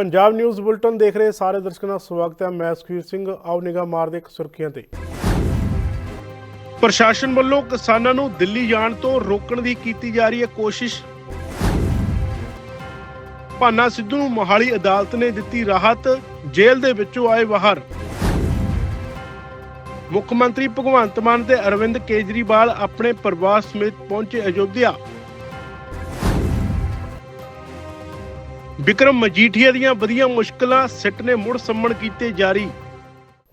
Punjab news bulletin ਦੇਖ ਰਹੇ ਸਾਰੇ ਦਰਸ਼ਕਾਂ ਦਾ ਸਵਾਗਤ ਹੈ। ਮੈਂ ਸੁਖੀਰ ਸਿੰਘ, ਆਓ ਨਿਗਾਹ ਮਾਰਦੇ ਇੱਕ ਸੁਰਖੀਆਂ ਤੇ। ਪ੍ਰਸ਼ਾਸਨ ਵੱਲੋਂ ਕਿਸਾਨਾਂ ਨੂੰ ਦਿੱਲੀ ਜਾਣ ਤੋਂ ਰੋਕਣ ਦੀ ਕੀਤੀ ਜਾ ਰਹੀ ਹੈ ਕੋਸ਼ਿਸ਼। ਭਾਨਾ ਸਿੱਧੂ ਨੂੰ ਮੋਹਾਲੀ ਅਦਾਲਤ ਨੇ ਦਿੱਤੀ ਰਾਹਤ, ਜੇਲ੍ਹ ਦੇ ਵਿੱਚੋਂ ਆਏ ਬਾਹਰ। ਮੁੱਖ ਮੰਤਰੀ ਭਗਵੰਤ ਮਾਨ ਤੇ ਅਰਵਿੰਦ ਕੇਜਰੀਵਾਲ ਆਪਣੇ ਪਰਿਵਾਰ ਸਮੇਤ ਪਹੁੰਚੇ ਅਯੋਧਿਆ। ਵਿਕਰਮ ਮਜੀਠੀਆ ਦੀਆਂ ਵਧੀਆਂ ਮੁਸ਼ਕਲਾਂ ਸਿੱਟ ਨੇ ਮੁੜ ਸੰਮਣ ਕੀਤੇ ਜਾਰੀ।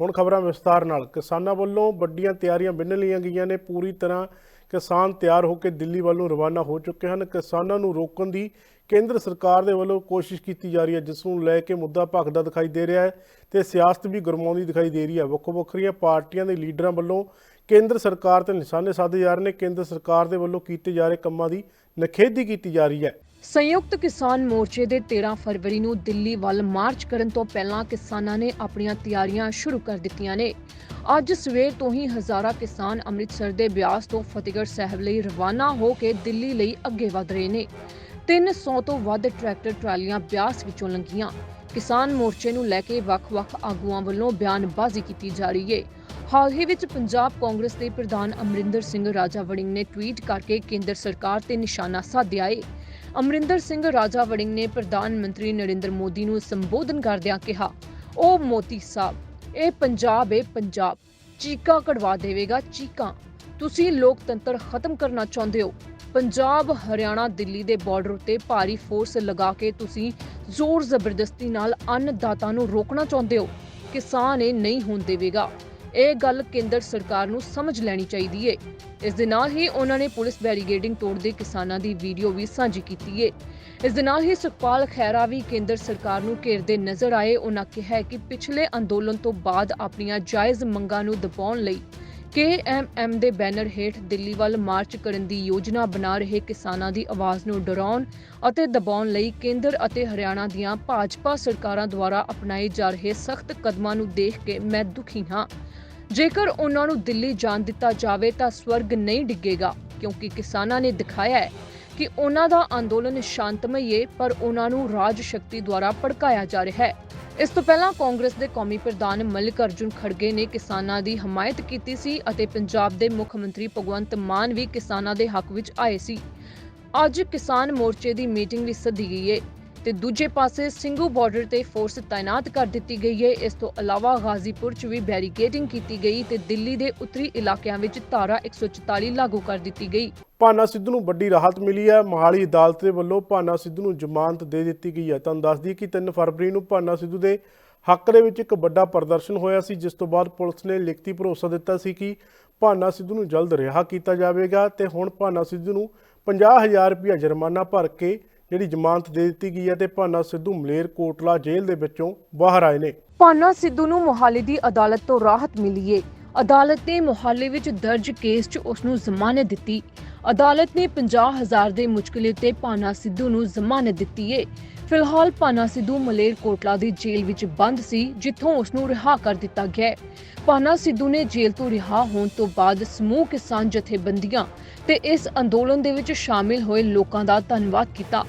ਹੁਣ ਖਬਰਾਂ ਵਿਸਤਾਰ ਨਾਲ। ਕਿਸਾਨਾਂ ਵੱਲੋਂ ਵੱਡੀਆਂ ਤਿਆਰੀਆਂ ਬਿੰਨ ਲਈਆਂ ਗਈਆਂ ਨੇ। ਪੂਰੀ ਤਰ੍ਹਾਂ ਕਿਸਾਨ ਤਿਆਰ ਹੋ ਕੇ ਦਿੱਲੀ ਵੱਲ ਨੂੰ ਰਵਾਨਾ ਹੋ ਚੁੱਕੇ ਹਨ। ਕਿਸਾਨਾਂ ਨੂੰ ਰੋਕਣ ਦੀ ਕੇਂਦਰ ਸਰਕਾਰ ਦੇ ਵੱਲੋਂ ਕੋਸ਼ਿਸ਼ ਕੀਤੀ ਜਾ ਰਹੀ ਹੈ, ਜਿਸ ਨੂੰ ਲੈ ਕੇ ਮੁੱਦਾ ਭਖਦਾ ਦਿਖਾਈ ਦੇ ਰਿਹਾ ਹੈ ਤੇ ਸਿਆਸਤ ਵੀ ਗਰਮਾਉਂਦੀ ਦਿਖਾਈ ਦੇ ਰਹੀ ਹੈ। ਵੱਖੋ ਵੱਖਰੀਆਂ ਪਾਰਟੀਆਂ ਦੇ ਲੀਡਰਾਂ ਵੱਲੋਂ ਕੇਂਦਰ ਸਰਕਾਰ ਤੇ ਨਿਸ਼ਾਨੇ ਸਾਧੇ ਜਾ ਰਹੇ ਨੇ। ਕੇਂਦਰ ਸਰਕਾਰ ਦੇ ਵੱਲੋਂ ਕੀਤੇ ਜਾ ਰਹੇ ਕੰਮਾਂ ਦੀ ਨਖੇਧੀ ਕੀਤੀ ਜਾ ਰਹੀ ਹੈ। ਸੰਯੁਕਤ ਕਿਸਾਨ ਮੋਰਚੇ ਦੇ 13 ਫਰਵਰੀ ਨੂੰ ਦਿੱਲੀ ਵੱਲ ਮਾਰਚ ਕਰਨ ਤੋਂ ਪਹਿਲਾਂ ਕਿਸਾਨਾਂ ਨੇ ਆਪਣੀਆਂ ਤਿਆਰੀਆਂ ਸ਼ੁਰੂ ਕਰ ਦਿੱਤੀਆਂ ਨੇ। ਅੱਜ ਸਵੇਰ ਤੋਂ ਹੀ ਹਜ਼ਾਰਾਂ ਕਿਸਾਨ ਅੰਮ੍ਰਿਤਸਰ ਦੇ ਬਿਆਸ ਤੋਂ ਫਤਿਹਗੜ੍ਹ ਸਾਹਿਬ ਲਈ ਰਵਾਨਾ ਹੋ ਕੇ ਦਿੱਲੀ ਲਈ ਅੱਗੇ ਵਧ ਰਹੇ ਨੇ। 300 ਤੋਂ ਵੱਧ ਟਰੈਕਟਰ ਟਰਾਲੀਆਂ ਬਿਆਸ ਵਿੱਚੋਂ ਲੰਘੀਆਂ। ਕਿਸਾਨ ਮੋਰਚੇ ਨੂੰ ਲੈ ਕੇ ਵੱਖ-ਵੱਖ ਆਗੂਆਂ ਵੱਲੋਂ ਬਿਆਨਬਾਜ਼ੀ ਕੀਤੀ ਜਾ ਰਹੀ ਹੈ ਹਾਲ ਹੀ ਵਿੱਚ ਪੰਜਾਬ ਕਾਂਗਰਸ ਦੇ ਪ੍ਰਧਾਨ ਅਮਰਿੰਦਰ ਸਿੰਘ ਰਾਜਾ ਵੜਿੰਗ ਨੇ ਟਵੀਟ ਕਰਕੇ ਕੇਂਦਰ ਸਰਕਾਰ ਤੇ ਨਿਸ਼ਾਨਾ ਸਾਧਿਆ ਹੈ ਅਮਰਿੰਦਰ ਸਿੰਘ ਰਾਜਾ ਵੜਿੰਗ ਨੇ ਪ੍ਰਧਾਨ ਮੰਤਰੀ ਨਰਿੰਦਰ ਮੋਦੀ ਨੂੰ ਸੰਬੋਧਨ ਕਰਦਿਆਂ ਕਿਹਾ, ਉਹ ਮੋਦੀ ਸਾਹਿਬ, ਇਹ ਪੰਜਾਬ ਹੈ ਪੰਜਾਬ। ਚੀਕਾਂ ਕਢਵਾ ਦੇਵੇਗਾ ਚੀਕਾਂ। ਤੁਸੀਂ ਲੋਕਤੰਤਰ ਖਤਮ ਕਰਨਾ ਚਾਹੁੰਦੇ ਹੋ। ਪੰਜਾਬ, ਹਰਿਆਣਾ, ਦਿੱਲੀ ਦੇ ਬਾਰਡਰ ਉੱਤੇ ਭਾਰੀ ਫੋਰਸ ਲਗਾ ਕੇ ਤੁਸੀਂ ਜ਼ੋਰ ਜ਼ਬਰਦਸਤੀ ਨਾਲ ਅੰਨਦਾਤਾ ਨੂੰ ਰੋਕਣਾ ਚਾਹੁੰਦੇ ਹੋ। ਕਿਸਾਨ ਇਹ ਨਹੀਂ ਹੋਣ ਦੇਵੇਗਾ। ਇਹ ਗੱਲ ਕੇਂਦਰ ਸਰਕਾਰ ਨੂੰ ਸਮਝ ਲੈਣੀ ਚਾਹੀਦੀ ਏ। ਇਸ ਦੇ ਨਾਲ ਹੀ ਉਹਨਾਂ ਨੇ ਪੁਲਿਸ ਬੈਰੀਗੇਡਿੰਗ ਤੋੜਦੇ ਕਿਸਾਨਾਂ ਦੀ ਵੀਡੀਓ ਵੀ ਸਾਂਝੀ ਕੀਤੀ ਏ। ਇਸ ਦੇ ਨਾਲ ਹੀ ਸੁਖਪਾਲ ਖਹਿਰਾ ਵੀ ਕੇਂਦਰ ਸਰਕਾਰ ਨੂੰ ਘੇਰਦੇ ਨਜ਼ਰ ਆਏ। ਉਹਨਾਂ ਕਿਹਾ ਕਿ ਪਿਛਲੇ ਅੰਦੋਲਨ ਤੋਂ ਬਾਅਦ ਆਪਣੀਆਂ ਜਾਇਜ਼ ਮੰਗਾਂ ਨੂੰ ਦਬਾਉਣ ਲਈ KMM ਦੇ ਬੈਨਰ ਹੇਠ ਦਿੱਲੀ ਵੱਲ ਮਾਰਚ ਕਰਨ ਦੀ ਯੋਜਨਾ ਬਣਾ ਰਹੇ ਕਿਸਾਨਾਂ ਦੀ ਆਵਾਜ਼ ਨੂੰ ਡਰਾਉਣ ਅਤੇ ਦਬਾਉਣ ਲਈ ਕੇਂਦਰ ਅਤੇ ਹਰਿਆਣਾ ਦੀਆਂ ਭਾਜਪਾ ਸਰਕਾਰਾਂ ਦੁਆਰਾ ਅਪਣਾਏ ਜਾ ਰਹੇ ਸਖਤ ਕਦਮਾਂ ਨੂੰ ਦੇਖ ਕੇ ਮੈਂ ਦੁਖੀ ਹਾਂ। ਜੇਕਰ ਉਹਨਾਂ ਨੂੰ ਦਿੱਲੀ ਜਾਣ ਦਿੱਤਾ ਜਾਵੇ ਤਾਂ ਸਵਰਗ ਨਹੀਂ ਡਿੱਗੇਗਾ, ਕਿਉਂਕਿ ਕਿਸਾਨਾਂ ਨੇ ਦਿਖਾਇਆ ਹੈ ਕਿ ਉਹਨਾਂ ਦਾ ਅੰਦੋਲਨ ਸ਼ਾਂਤਮਈ ਹੈ ਪਰ ਉਹਨਾਂ ਨੂੰ ਰਾਜ ਸ਼ਕਤੀ ਦੁਆਰਾ ਭੜਕਾਇਆ ਜਾ ਰਿਹਾ ਹੈ। ਇਸ ਤੋਂ ਪਹਿਲਾਂ ਕਾਂਗਰਸ ਦੇ ਕੌਮੀ ਪ੍ਰਧਾਨ ਮਲਿਕ ਅਰਜੁਨ ਖੜਗੇ ਨੇ ਕਿਸਾਨਾਂ ਦੀ ਹਮਾਇਤ ਕੀਤੀ ਸੀ ਅਤੇ ਪੰਜਾਬ ਦੇ ਮੁੱਖ ਮੰਤਰੀ ਭਗਵੰਤ ਮਾਨ ਵੀ ਕਿਸਾਨਾਂ ਦੇ ਹੱਕ ਵਿੱਚ ਆਏ ਸੀ। ਅੱਜ ਕਿਸਾਨ ਮੋਰਚੇ ਦੀ ਮੀਟਿੰਗ ਵੀ ਸੱਦੀ ਗਈ ਹੈ ਤੇ ਦੂਜੇ ਪਾਸੇ ਸਿੰਘੂ ਬਾਰਡਰ ਤੇ ਫੋਰਸ ਤਾਇਨਾਤ ਕਰ ਦਿੱਤੀ ਗਈ ਹੈ। ਇਸ ਤੋਂ ਇਲਾਵਾ ਗਾਜ਼ੀਪੁਰ 'ਚ ਵੀ ਬੈਰੀਕੇਡਿੰਗ ਕੀਤੀ ਗਈ ਤੇ ਦਿੱਲੀ ਦੇ ਉੱਤਰੀ ਇਲਾਕਿਆਂ ਵਿੱਚ ਧਾਰਾ 144 ਲਾਗੂ ਕਰ ਦਿੱਤੀ ਗਈ। ਭਾਨਾ ਸਿੱਧੂ ਨੂੰ ਵੱਡੀ ਰਾਹਤ ਮਿਲੀ ਹੈ। ਮੋਹਾਲੀ ਅਦਾਲਤ ਦੇ ਵੱਲੋਂ ਭਾਨਾ ਸਿੱਧੂ ਨੂੰ ਜ਼ਮਾਨਤ ਦੇ ਦਿੱਤੀ ਗਈ ਹੈ। ਤੁਹਾਨੂੰ ਦੱਸ ਦਈਏ ਕਿ 3 ਫਰਵਰੀ ਨੂੰ ਭਾਨਾ ਸਿੱਧੂ ਦੇ ਹੱਕ ਦੇ ਵਿੱਚ ਇੱਕ ਵੱਡਾ ਪ੍ਰਦਰਸ਼ਨ ਹੋਇਆ ਸੀ, ਜਿਸ ਤੋਂ ਬਾਅਦ ਪੁਲਿਸ ਨੇ ਲਿਖਤੀ ਭਰੋਸਾ ਦਿੱਤਾ ਸੀ ਕਿ ਭਾਨਾ ਸਿੱਧੂ ਨੂੰ ਜਲਦ ਰਿਹਾ ਕੀਤਾ ਜਾਵੇਗਾ ਤੇ ਹੁਣ ਭਾਨਾ ਸਿੱਧੂ ਨੂੰ 50000 ਰੁਪਇਆ ਜੁਰਮਾਨਾ ਭਰ ਕੇ ਜਿਹੜੀ ਜ਼ਮਾਨਤ ਦੇ ਦਿੱਤੀ ਗਈ ਹੈ ਤੇ ਭਾਨਾ ਸਿੱਧੂ ਮਲੇਰ ਕੋਟਲਾ ਜੇਲ੍ਹ ਦੇ ਵਿੱਚੋਂ ਬਾਹਰ ਆਏ ਨੇ। ਭਾਨਾ ਸਿੱਧੂ ਨੂੰ ਮੋਹਾਲੀ ਦੀ ਅਦਾਲਤ ਤੋਂ ਰਾਹਤ ਮਿਲੀ ਏ। ਅਦਾਲਤ ਨੇ ਮੋਹਾਲੀ ਵਿੱਚ ਦਰਜ ਕੇਸ 'ਚ ਉਸ ਨੂੰ ਜ਼ਮਾਨਤ ਦਿੱਤੀ। ਅਦਾਲਤ ਨੇ 50000 ਦੇ ਮੁਚਕਲੇ ਤੇ ਭਾਨਾ ਸਿੱਧੂ ਨੂੰ ਜ਼ਮਾਨਤ ਦਿੱਤੀ ਏ। ਫਿਲਹਾਲ ਪਾਨਾ ਸਿੱਧੂ ਮਲੇਰ ਕੋਟਲਾ ਦੀ ਜੇਲ੍ਹ ਵਿੱਚ ਬੰਦ ਸੀ, ਜਿੱਥੋਂ ਉਸ ਨੂੰ ਰਿਹਾ ਕਰ ਦਿੱਤਾ ਗਿਆ ਪਾਨਾ ਸਿੱਧੂ ਨੇ ਜੇਲ੍ਹ ਤੋਂ ਰਿਹਾ ਹੋਣ ਤੋਂ ਬਾਅਦ ਸਮੂਹ ਕਿਸਾਨ ਜਥੇਬੰਦੀਆਂ ਤੇ ਇਸ ਅੰਦੋਲਨ ਦੇ ਵਿੱਚ ਸ਼ਾਮਿਲ ਹੋਏ ਲੋਕਾਂ ਦਾ ਧੰਨਵਾਦ ਕੀਤਾ।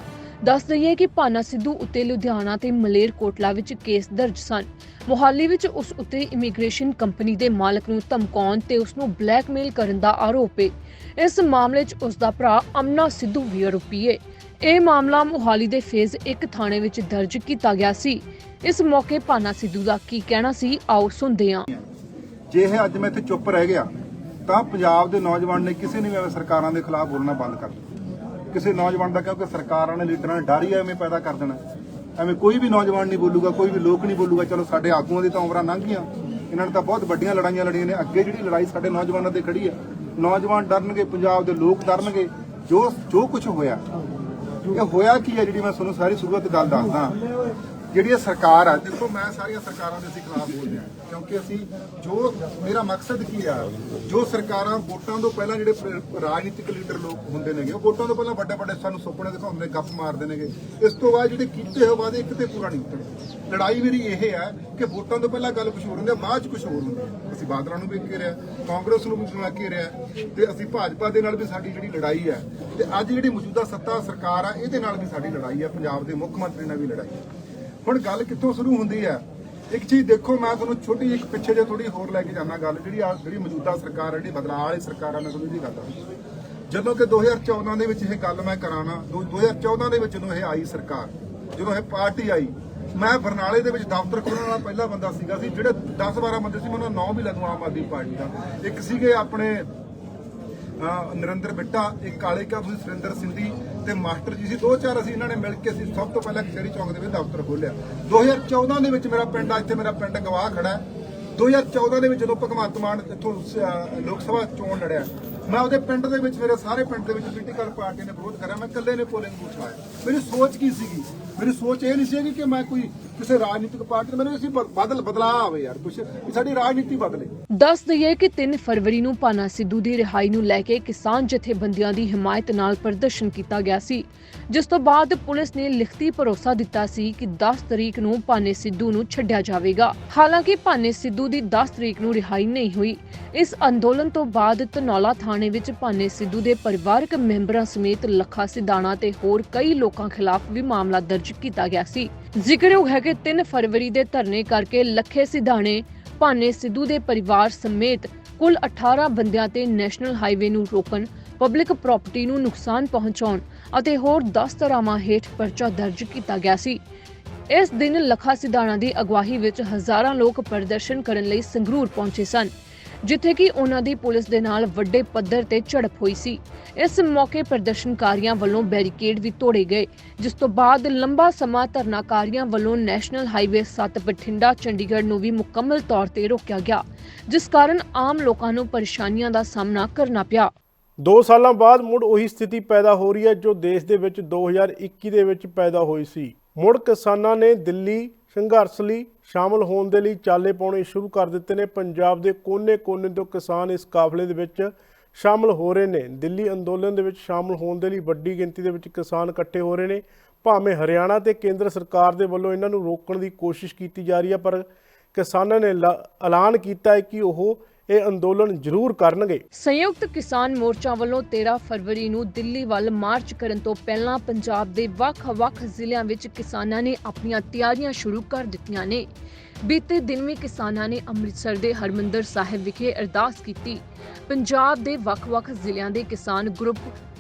ਦੱਸ ਦਈਏ ਕਿ ਪਾਨਾ ਸਿੱਧੂ ਉੱਤੇ ਲੁਧਿਆਣਾ ਤੇ ਮਲੇਰ ਕੋਟਲਾ ਵਿੱਚ ਕੇਸ ਦਰਜ ਸਨ। ਮੁਹਾਲੀ ਵਿੱਚ ਉਸ ਉੱਤੇ ਇਮੀਗ੍ਰੇਸ਼ਨ ਕੰਪਨੀ ਦੇ ਮਾਲਕ ਨੂੰ ਧਮਕਾਉਣ ਤੇ ਉਸ ਨੂੰ ਬਲੈਕਮੇਲ ਕਰਨ ਦਾ ਆਰੋਪ ਹੈ ਇਸ ਮਾਮਲੇ 'ਚ ਉਸ ਦਾ ਭਰਾ ਅਮਨਾ ਸਿੱਧੂ ਵੀ ਆਰੋਪੀ ਹੈ ਇਹ ਮਾਮਲਾ ਮੁਹਾਲੀ ਦੇ ਫੇਜ਼ 1 ਥਾਣੇ ਵਿੱਚ ਦਰਜ ਕੀਤਾ ਗਿਆ ਸੀ। ਇਸ ਮੌਕੇ ਪਾਨਾ ਸਿੱਧੂ ਦਾ ਕੀ ਕਹਿਣਾ ਸੀ, ਆਓ ਸੁਣਦੇ ਹਾਂ ਜੇ ਇਹ ਅੱਜ ਮੈਂ ਇੱਥੇ ਚੁੱਪ ਰਹਿ ਗਿਆ, ਤਾਂ ਪੰਜਾਬ ਦੇ ਨੌਜਵਾਨ ਨੇ ਕਿਸੇ ਨੇ ਵੀ ਐਵੇਂ ਸਰਕਾਰਾਂ ਦੇ ਖਿਲਾਫ ਬੋਲਣਾ ਬੰਦ ਕਰ ਦਿੱਤਾ। ਕਿਸੇ ਨੌਜਵਾਨ ਦਾ ਕਿਉਂਕਿ ਸਰਕਾਰਾਂ ਨੇ ਲੀਡਰਾਂ ਨੇ ਡਰ ਹੀ ਐਵੇਂ ਪੈਦਾ ਕਰ ਦੇਣਾ। ਐਵੇਂ ਕੋਈ ਵੀ ਨੌਜਵਾਨ ਨਹੀਂ ਬੋਲੂਗਾ, ਕੋਈ ਵੀ ਲੋਕ ਨਹੀਂ ਬੋਲੂਗਾ, ਚਲੋ ਸਾਡੇ ਆਗੂਆਂ ਦੀ ਤਾਂ ਉਮਰਾਂ ਲੰਘ ਗਈਆਂ। ਇਹਨਾਂ ਨੇ ਤਾਂ ਬਹੁਤ ਵੱਡੀਆਂ ਲੜਾਈਆਂ ਲੜੀਆਂ ਨੇ। ਅੱਗੇ ਜਿਹੜੀ ਲੜਾਈ ਸਾਡੇ ਨੌਜਵਾਨਾਂ ਤੇ ਖੜੀ ਹੈ, ਨੌਜਵਾਨ ਡਰਨਗੇ, ਪੰਜਾਬ ਦੇ ਲੋਕ ਡਰਨਗੇ, ਜੋ ਜੋ ਕੁਝ ਹੋਇਆ ਇਹ ਹੋਇਆ ਕੀ ਹੈ ਜਿਹੜੀ ਮੈਂ ਤੁਹਾਨੂੰ ਸਾਰੀ ਸ਼ੁਰੂਆਤ ਗੱਲ ਦੱਸਦਾ? ਜਿਹੜੀ ਸਰਕਾਰ ਆ, ਦੇਖੋ ਮੈਂ ਸਾਰੀਆਂ ਸਰਕਾਰਾਂ ਦੇ ਅਸੀਂ ਖਿਲਾਫ ਬੋਲਦੇ ਹਾਂ, ਕਿਉਂਕਿ ਅਸੀਂ ਜੋ, ਮੇਰਾ ਮਕਸਦ ਕੀ ਆ, ਜੋ ਸਰਕਾਰਾਂ ਵੋਟਾਂ ਤੋਂ ਪਹਿਲਾਂ ਜਿਹੜੇ ਰਾਜਨੀਤਿਕ ਲੀਡਰ ਲੋਕ ਹੁੰਦੇ ਨੇਗੇ, ਉਹ ਵੋਟਾਂ ਤੋਂ ਪਹਿਲਾਂ ਵੱਡੇ ਵੱਡੇ ਸਾਨੂੰ ਸੁਪਨੇ ਦਿਖਾਉਂਦੇ ਨੇ, ਗੱਪ ਮਾਰਦੇ ਨੇਗੇ। ਇਸ ਤੋਂ ਬਾਅਦ ਜਿਹੜੇ ਕੀਤੇ ਹੋਏ ਵਾਅਦੇ ਇੱਕ ਤੇ ਪੂਰਾ ਨਹੀਂ ਉਤਰਦੇ ਲੜਾਈ ਮੇਰੀ ਇਹ ਹੈ ਕਿ ਵੋਟਾਂ ਤੋਂ ਪਹਿਲਾਂ ਗੱਲ ਕੁਝ ਹੋਰ ਹੁੰਦੀ ਹੈ ਬਾਅਦ ਚ ਕੁਝ ਹੋਰ ਹੁੰਦੀ ਹੈ ਅਸੀਂ ਬਾਦਲਾਂ ਨੂੰ ਵੀ ਘੇਰਿਆ ਕਾਂਗਰਸ ਨੂੰ ਵੀ ਸੁਣਾ ਘੇਰਿਆ ਤੇ ਅਸੀਂ ਭਾਜਪਾ ਦੇ ਨਾਲ ਵੀ ਸਾਡੀ ਜਿਹੜੀ ਲੜਾਈ ਹੈ ਤੇ ਅੱਜ ਜਿਹੜੀ ਮੌਜੂਦਾ ਸੱਤਾ ਸਰਕਾਰ ਆ, ਇਹਦੇ ਨਾਲ ਵੀ ਸਾਡੀ ਲੜਾਈ ਹੈ ਪੰਜਾਬ ਦੇ ਮੁੱਖ ਮੰਤਰੀ ਨਾਲ ਵੀ ਲੜਾਈ ਹੈ ਹੁਣ ਗੱਲ ਕਿੱਥੋਂ ਸ਼ੁਰੂ ਹੁੰਦੀ ਹੈ? ਇੱਕ ਚੀਜ਼ ਦੇਖੋ, ਮੈਂ ਤੁਹਾਨੂੰ ਛੋਟੀ ਇੱਕ ਪਿੱਛੇ ਜੇ ਥੋੜੀ ਹੋਰ ਲੈ ਕੇ ਜਾਣਾ ਗੱਲ, ਜਿਹੜੀ ਆ, ਜਿਹੜੀ ਮੌਜੂਦਾ ਸਰਕਾਰ ਹੈ ਜਿਹੜੀ ਬਦਲਾਅ ਵਾਲੀ ਸਰਕਾਰ ਹੈ ਮੈਂ ਤੁਹਾਨੂੰ ਇਹਦੀ ਗੱਲ ਦੱਸਦਾ। ਜਦੋਂ ਕਿ 2014 ਦੇ ਵਿੱਚ ਇਹ ਗੱਲ ਮੈਂ ਕਰਾਣਾ 2014 ਦੇ ਵਿੱਚ ਜਦੋਂ ਇਹ ਆਈ ਸਰਕਾਰ, ਜਦੋਂ ਇਹ ਪਾਰਟੀ ਆਈ, ਮੈਂ ਬਰਨਾਲੇ ਦੇ ਵਿੱਚ ਦਫ਼ਤਰ ਖੋਲਣ ਵਾਲਾ ਪਹਿਲਾ ਬੰਦਾ ਸੀਗਾ ਸੀ, ਜਿਹੜੇ 10 12 ਬੰਦੇ ਸੀ ਮੈਂ ਉਹਨਾਂ ਨਾਂ ਵੀ ਲੈ ਆਮ ਆਦਮੀ ਪਾਰਟੀ ਦਾ। ਇੱਕ ਸੀਗੇ ਆਪਣੇ ਨਰਿੰਦਰ ਬਿੱਟਾ, ਇੱਕ ਕਾਲੇ ਕਾ ਤੁਸੀਂ ਸੁਰਿੰਦਰ ਸਿੰਧੀ ਤੇ ਮਾਸਟਰ ਜੀ ਸੀ। ਦੋ ਚਾਰ ਅਸੀਂ ਇਹਨਾਂ ਨੇ ਮਿਲ ਕੇ ਅਸੀਂ ਸਭ ਤੋਂ ਪਹਿਲਾਂ ਕਚਹਿਰੀ ਚੌਂਕ ਦੇ ਵਿੱਚ ਦਫ਼ਤਰ ਖੋਲ੍ਹਿਆ। 2014 ਦੇ ਵਿੱਚ ਮੇਰਾ ਪਿੰਡ ਆ ਇੱਥੇ ਮੇਰਾ ਪਿੰਡ ਗਵਾਹ ਖੜਾ ਹੈ। 2014 ਦੇ ਵਿੱਚ ਜਦੋਂ ਭਗਵੰਤ ਮਾਨ ਇੱਥੋਂ ਲੋਕ ਸਭਾ ਚੋਣ ਲੜਿਆ, ਮੈਂ ਉਹਦੇ ਪਿੰਡ ਦੇ ਵਿੱਚ, ਮੇਰੇ ਸਾਰੇ ਪਿੰਡ ਦੇ ਵਿੱਚ ਪੋਲੀਟੀਕਲ ਪਾਰਟੀ ਨੇ ਵਿਰੋਧ ਕਰਿਆ। ਮੈਂ ਇਕੱਲੇ ਨੇ ਪੋਲਿੰਗ ਬੂਥ ਲਾਇਆ ਮੇਰੀ ਸੋਚ ਕੀ ਸੀਗੀ? ਮੇਰੀ ਸੋਚ ਇਹ ਨਹੀਂ ਸੀਗੀ ਕਿ ਮੈਂ ਕੋਈ ਕਿਸੇ ਰਾਜਨੀਤਿਕ ਪਾਰਟੀ ਮੈਨੂੰ ਅਸੀਂ ਬਦਲ ਬਦਲਾਅ ਆਵੇ ਯਾਰ, ਕੁਛ ਸਾਡੀ ਰਾਜਨੀਤੀ ਬਦਲੇ। ਦੱਸ ਦਈਏ ਕਿ 3 ਫਰਵਰੀ ਨੂੰ ਪਾਨਾ ਸਿੱਧੂ ਦੀ ਰਿਹਾਈ ਨੂੰ ਲੈ ਕੇ ਕਿਸਾਨ ਜਥੇਬੰਦੀਆਂ ਦੀ ਹਮਾਇਤ ਨਾਲ ਪ੍ਰਦਰਸ਼ਨ ਕੀਤਾ ਗਿਆ ਸੀ, ਜਿਸ ਤੋਂ ਬਾਅਦ ਪੁਲਿਸ ਨੇ ਲਿਖਤੀ ਭਰੋਸਾ ਦਿੱਤਾ ਸੀ ਕਿ 10 ਤਰੀਕ ਨੂੰ ਪਾਨੇ ਸਿੱਧੂ ਨੂੰ ਛੱਡਿਆ ਜਾਵੇਗਾ। ਹਾਲਾਂਕਿ ਪਾਨੇ ਸਿੱਧੂ ਦੀ 10 ਤਰੀਕ ਨੂੰ ਰਿਹਾਈ ਨਹੀਂ ਹੋਈ। ਇਸ ਅੰਦੋਲਨ ਤੋਂ ਬਾਅਦ ਧਨੌਲਾ ਥਾਣੇ ਵਿੱਚ ਪਾਨੇ ਸਿੱਧੂ ਦੇ ਪਰਿਵਾਰਕ ਮੈਂਬਰਾਂ ਸਮੇਤ ਲੱਖਾ ਸਿਧਾਣਾ ਤੇ ਹੋਰ ਕਈ ਲੋਕਾਂ ਖਿਲਾਫ ਵੀ ਮਾਮਲਾ ਦਰਜ ਕੀਤਾ ਗਿਆ ਸੀ। ਜ਼ਿਕਰਯੋਗ ਹੈ ਕਿ 3 ਫਰਵਰੀ ਦੇ ਧਰਨੇ ਕਰਕੇ ਲੱਖੇ ਸਿਧਾਣੇ, ਭਾਨੇ ਸਿੱਧੂ ਦੇ ਪਰਿਵਾਰ ਸਮੇਤ ਕੁੱਲ 18 ਬੰਦਿਆਂ ਤੇ ਨੈਸ਼ਨਲ ਹਾਈਵੇ ਨੂੰ ਰੋਕਣ, ਪਬਲਿਕ ਪ੍ਰਾਪਰਟੀ ਨੂੰ ਨੁਕਸਾਨ ਪਹੁੰਚਾਉਣ ਅਤੇ ਹੋਰ 10 ਤਰ੍ਹਾਂਵਾਂ ਹੇਠ ਪਰਚਾ ਦਰਜ ਕੀਤਾ ਗਿਆ ਸੀ। ਇਸ ਦਿਨ ਲੱਖਾ ਸਿਧਾਣਾ ਦੀ ਅਗਵਾਈ ਵਿੱਚ ਹਜ਼ਾਰਾਂ ਲੋਕ ਪ੍ਰਦਰਸ਼ਨ ਕਰਨ ਲਈ ਸੰਗਰੂਰ ਪਹੁੰਚੇ ਸਨ। ਜਿੱਥੇ ਕਿ ਉਹਨਾਂ ਦੀ ਪੁਲਿਸ ਦੇ ਨਾਲ ਵੱਡੇ ਪੱਧਰ ਤੇ ਝੜਪ ਹੋਈ ਸੀ। ਇਸ ਮੌਕੇ ਪ੍ਰਦਰਸ਼ਨਕਾਰੀਆਂ ਵੱਲੋਂ ਬੈਰੀਕੇਡ ਵੀ ਤੋੜੇ ਗਏ, ਜਿਸ ਤੋਂ ਬਾਅਦ ਲੰਬਾ ਸਮਾਂ ਧਰਨਾਕਾਰੀਆਂ ਵੱਲੋਂ ਨੈਸ਼ਨਲ ਹਾਈਵੇ 7 ਬਠਿੰਡਾ, ਚੰਡੀਗੜ੍ਹ ਨੂੰ ਵੀ ਮੁਕੰਮਲ ਤੌਰ ਤੇ ਰੋਕਿਆ ਗਿਆ, ਜਿਸ ਕਾਰਨ ਆਮ ਲੋਕਾਂ ਨੂੰ ਪਰੇਸ਼ਾਨੀਆਂ ਦਾ ਸਾਹਮਣਾ ਕਰਨਾ ਪਿਆ। 2 ਸਾਲਾਂ ਬਾਅਦ ਮੁੜ ਉਹੀ ਸਥਿਤੀ ਪੈਦਾ ਹੋ ਰਹੀ ਹੈ, ਜੋ ਦੇਸ਼ ਦੇ ਵਿੱਚ 2021 ਦੇ ਵਿੱਚ ਪੈਦਾ ਹੋਈ ਸੀ। ਮੁੜ ਕਿਸਾਨਾਂ ਨੇ ਦਿੱਲੀ ਸੰਘਰਸ਼ ਲਈ ਸ਼ਾਮਲ ਹੋਣ ਦੇ ਲਈ ਚਾਲੇ ਪਾਉਣੇ ਸ਼ੁਰੂ ਕਰ ਦਿੱਤੇ ਨੇ। ਪੰਜਾਬ ਦੇ ਕੋਨੇ-ਕੋਨੇ ਤੋਂ ਕਿਸਾਨ ਇਸ ਕਾਫਲੇ ਦੇ ਵਿੱਚ ਸ਼ਾਮਲ ਹੋ ਰਹੇ ਨੇ। ਦਿੱਲੀ ਅੰਦੋਲਨ ਦੇ ਵਿੱਚ ਸ਼ਾਮਲ ਹੋਣ ਦੇ ਲਈ ਵੱਡੀ ਗਿਣਤੀ ਦੇ ਵਿੱਚ ਕਿਸਾਨ ਇਕੱਠੇ ਹੋ ਰਹੇ ਨੇ। ਭਾਵੇਂ ਹਰਿਆਣਾ ਤੇ ਕੇਂਦਰ ਸਰਕਾਰ ਦੇ ਵੱਲੋਂ ਇਹਨਾਂ ਨੂੰ ਰੋਕਣ ਦੀ ਕੋਸ਼ਿਸ਼ ਕੀਤੀ ਜਾ ਰਹੀ ਹੈ, ਪਰ ਕਿਸਾਨਾਂ ਨੇ ਲਾ- ਐਲਾਨ ਕੀਤਾ ਹੈ ਕਿ ਉਹ ਇਹ ਅੰਦੋਲਨ ਜ਼ਰੂਰ ਕਰਨਗੇ। ਸੰਯੁਕਤ ਕਿਸਾਨ ਮੋਰਚਾ ਵੱਲੋਂ 13 ਫਰਵਰੀ ਨੂੰ ਦਿੱਲੀ ਵੱਲ ਮਾਰਚ ਕਰਨ ਤੋਂ ਪਹਿਲਾਂ ਪੰਜਾਬ ਦੇ ਵੱਖ-ਵੱਖ ਜ਼ਿਲ੍ਹਿਆਂ ਵਿੱਚ ਕਿਸਾਨਾਂ ਨੇ ਆਪਣੀਆਂ ਤਿਆਰੀਆਂ ਸ਼ੁਰੂ ਕਰ ਦਿੱਤੀਆਂ ਨੇ। ਬੀਤੇ ਦਿਨ ਵੀ ਕਿਸਾਨਾਂ ਨੇ ਅੰਮ੍ਰਿਤਸਰ ਦੇ ਹਰਮੰਦਰ ਸਾਹਿਬ ਵਿਖੇ ਅਰਦਾਸ ਕੀਤੀ। ਪੰਜਾਬ ਦੇ ਵੱਖ-ਵੱਖ ਜ਼ਿਲ੍ਹਿਆਂ ਦੇ ਕਿਸਾਨ ਗਰੁੱਪ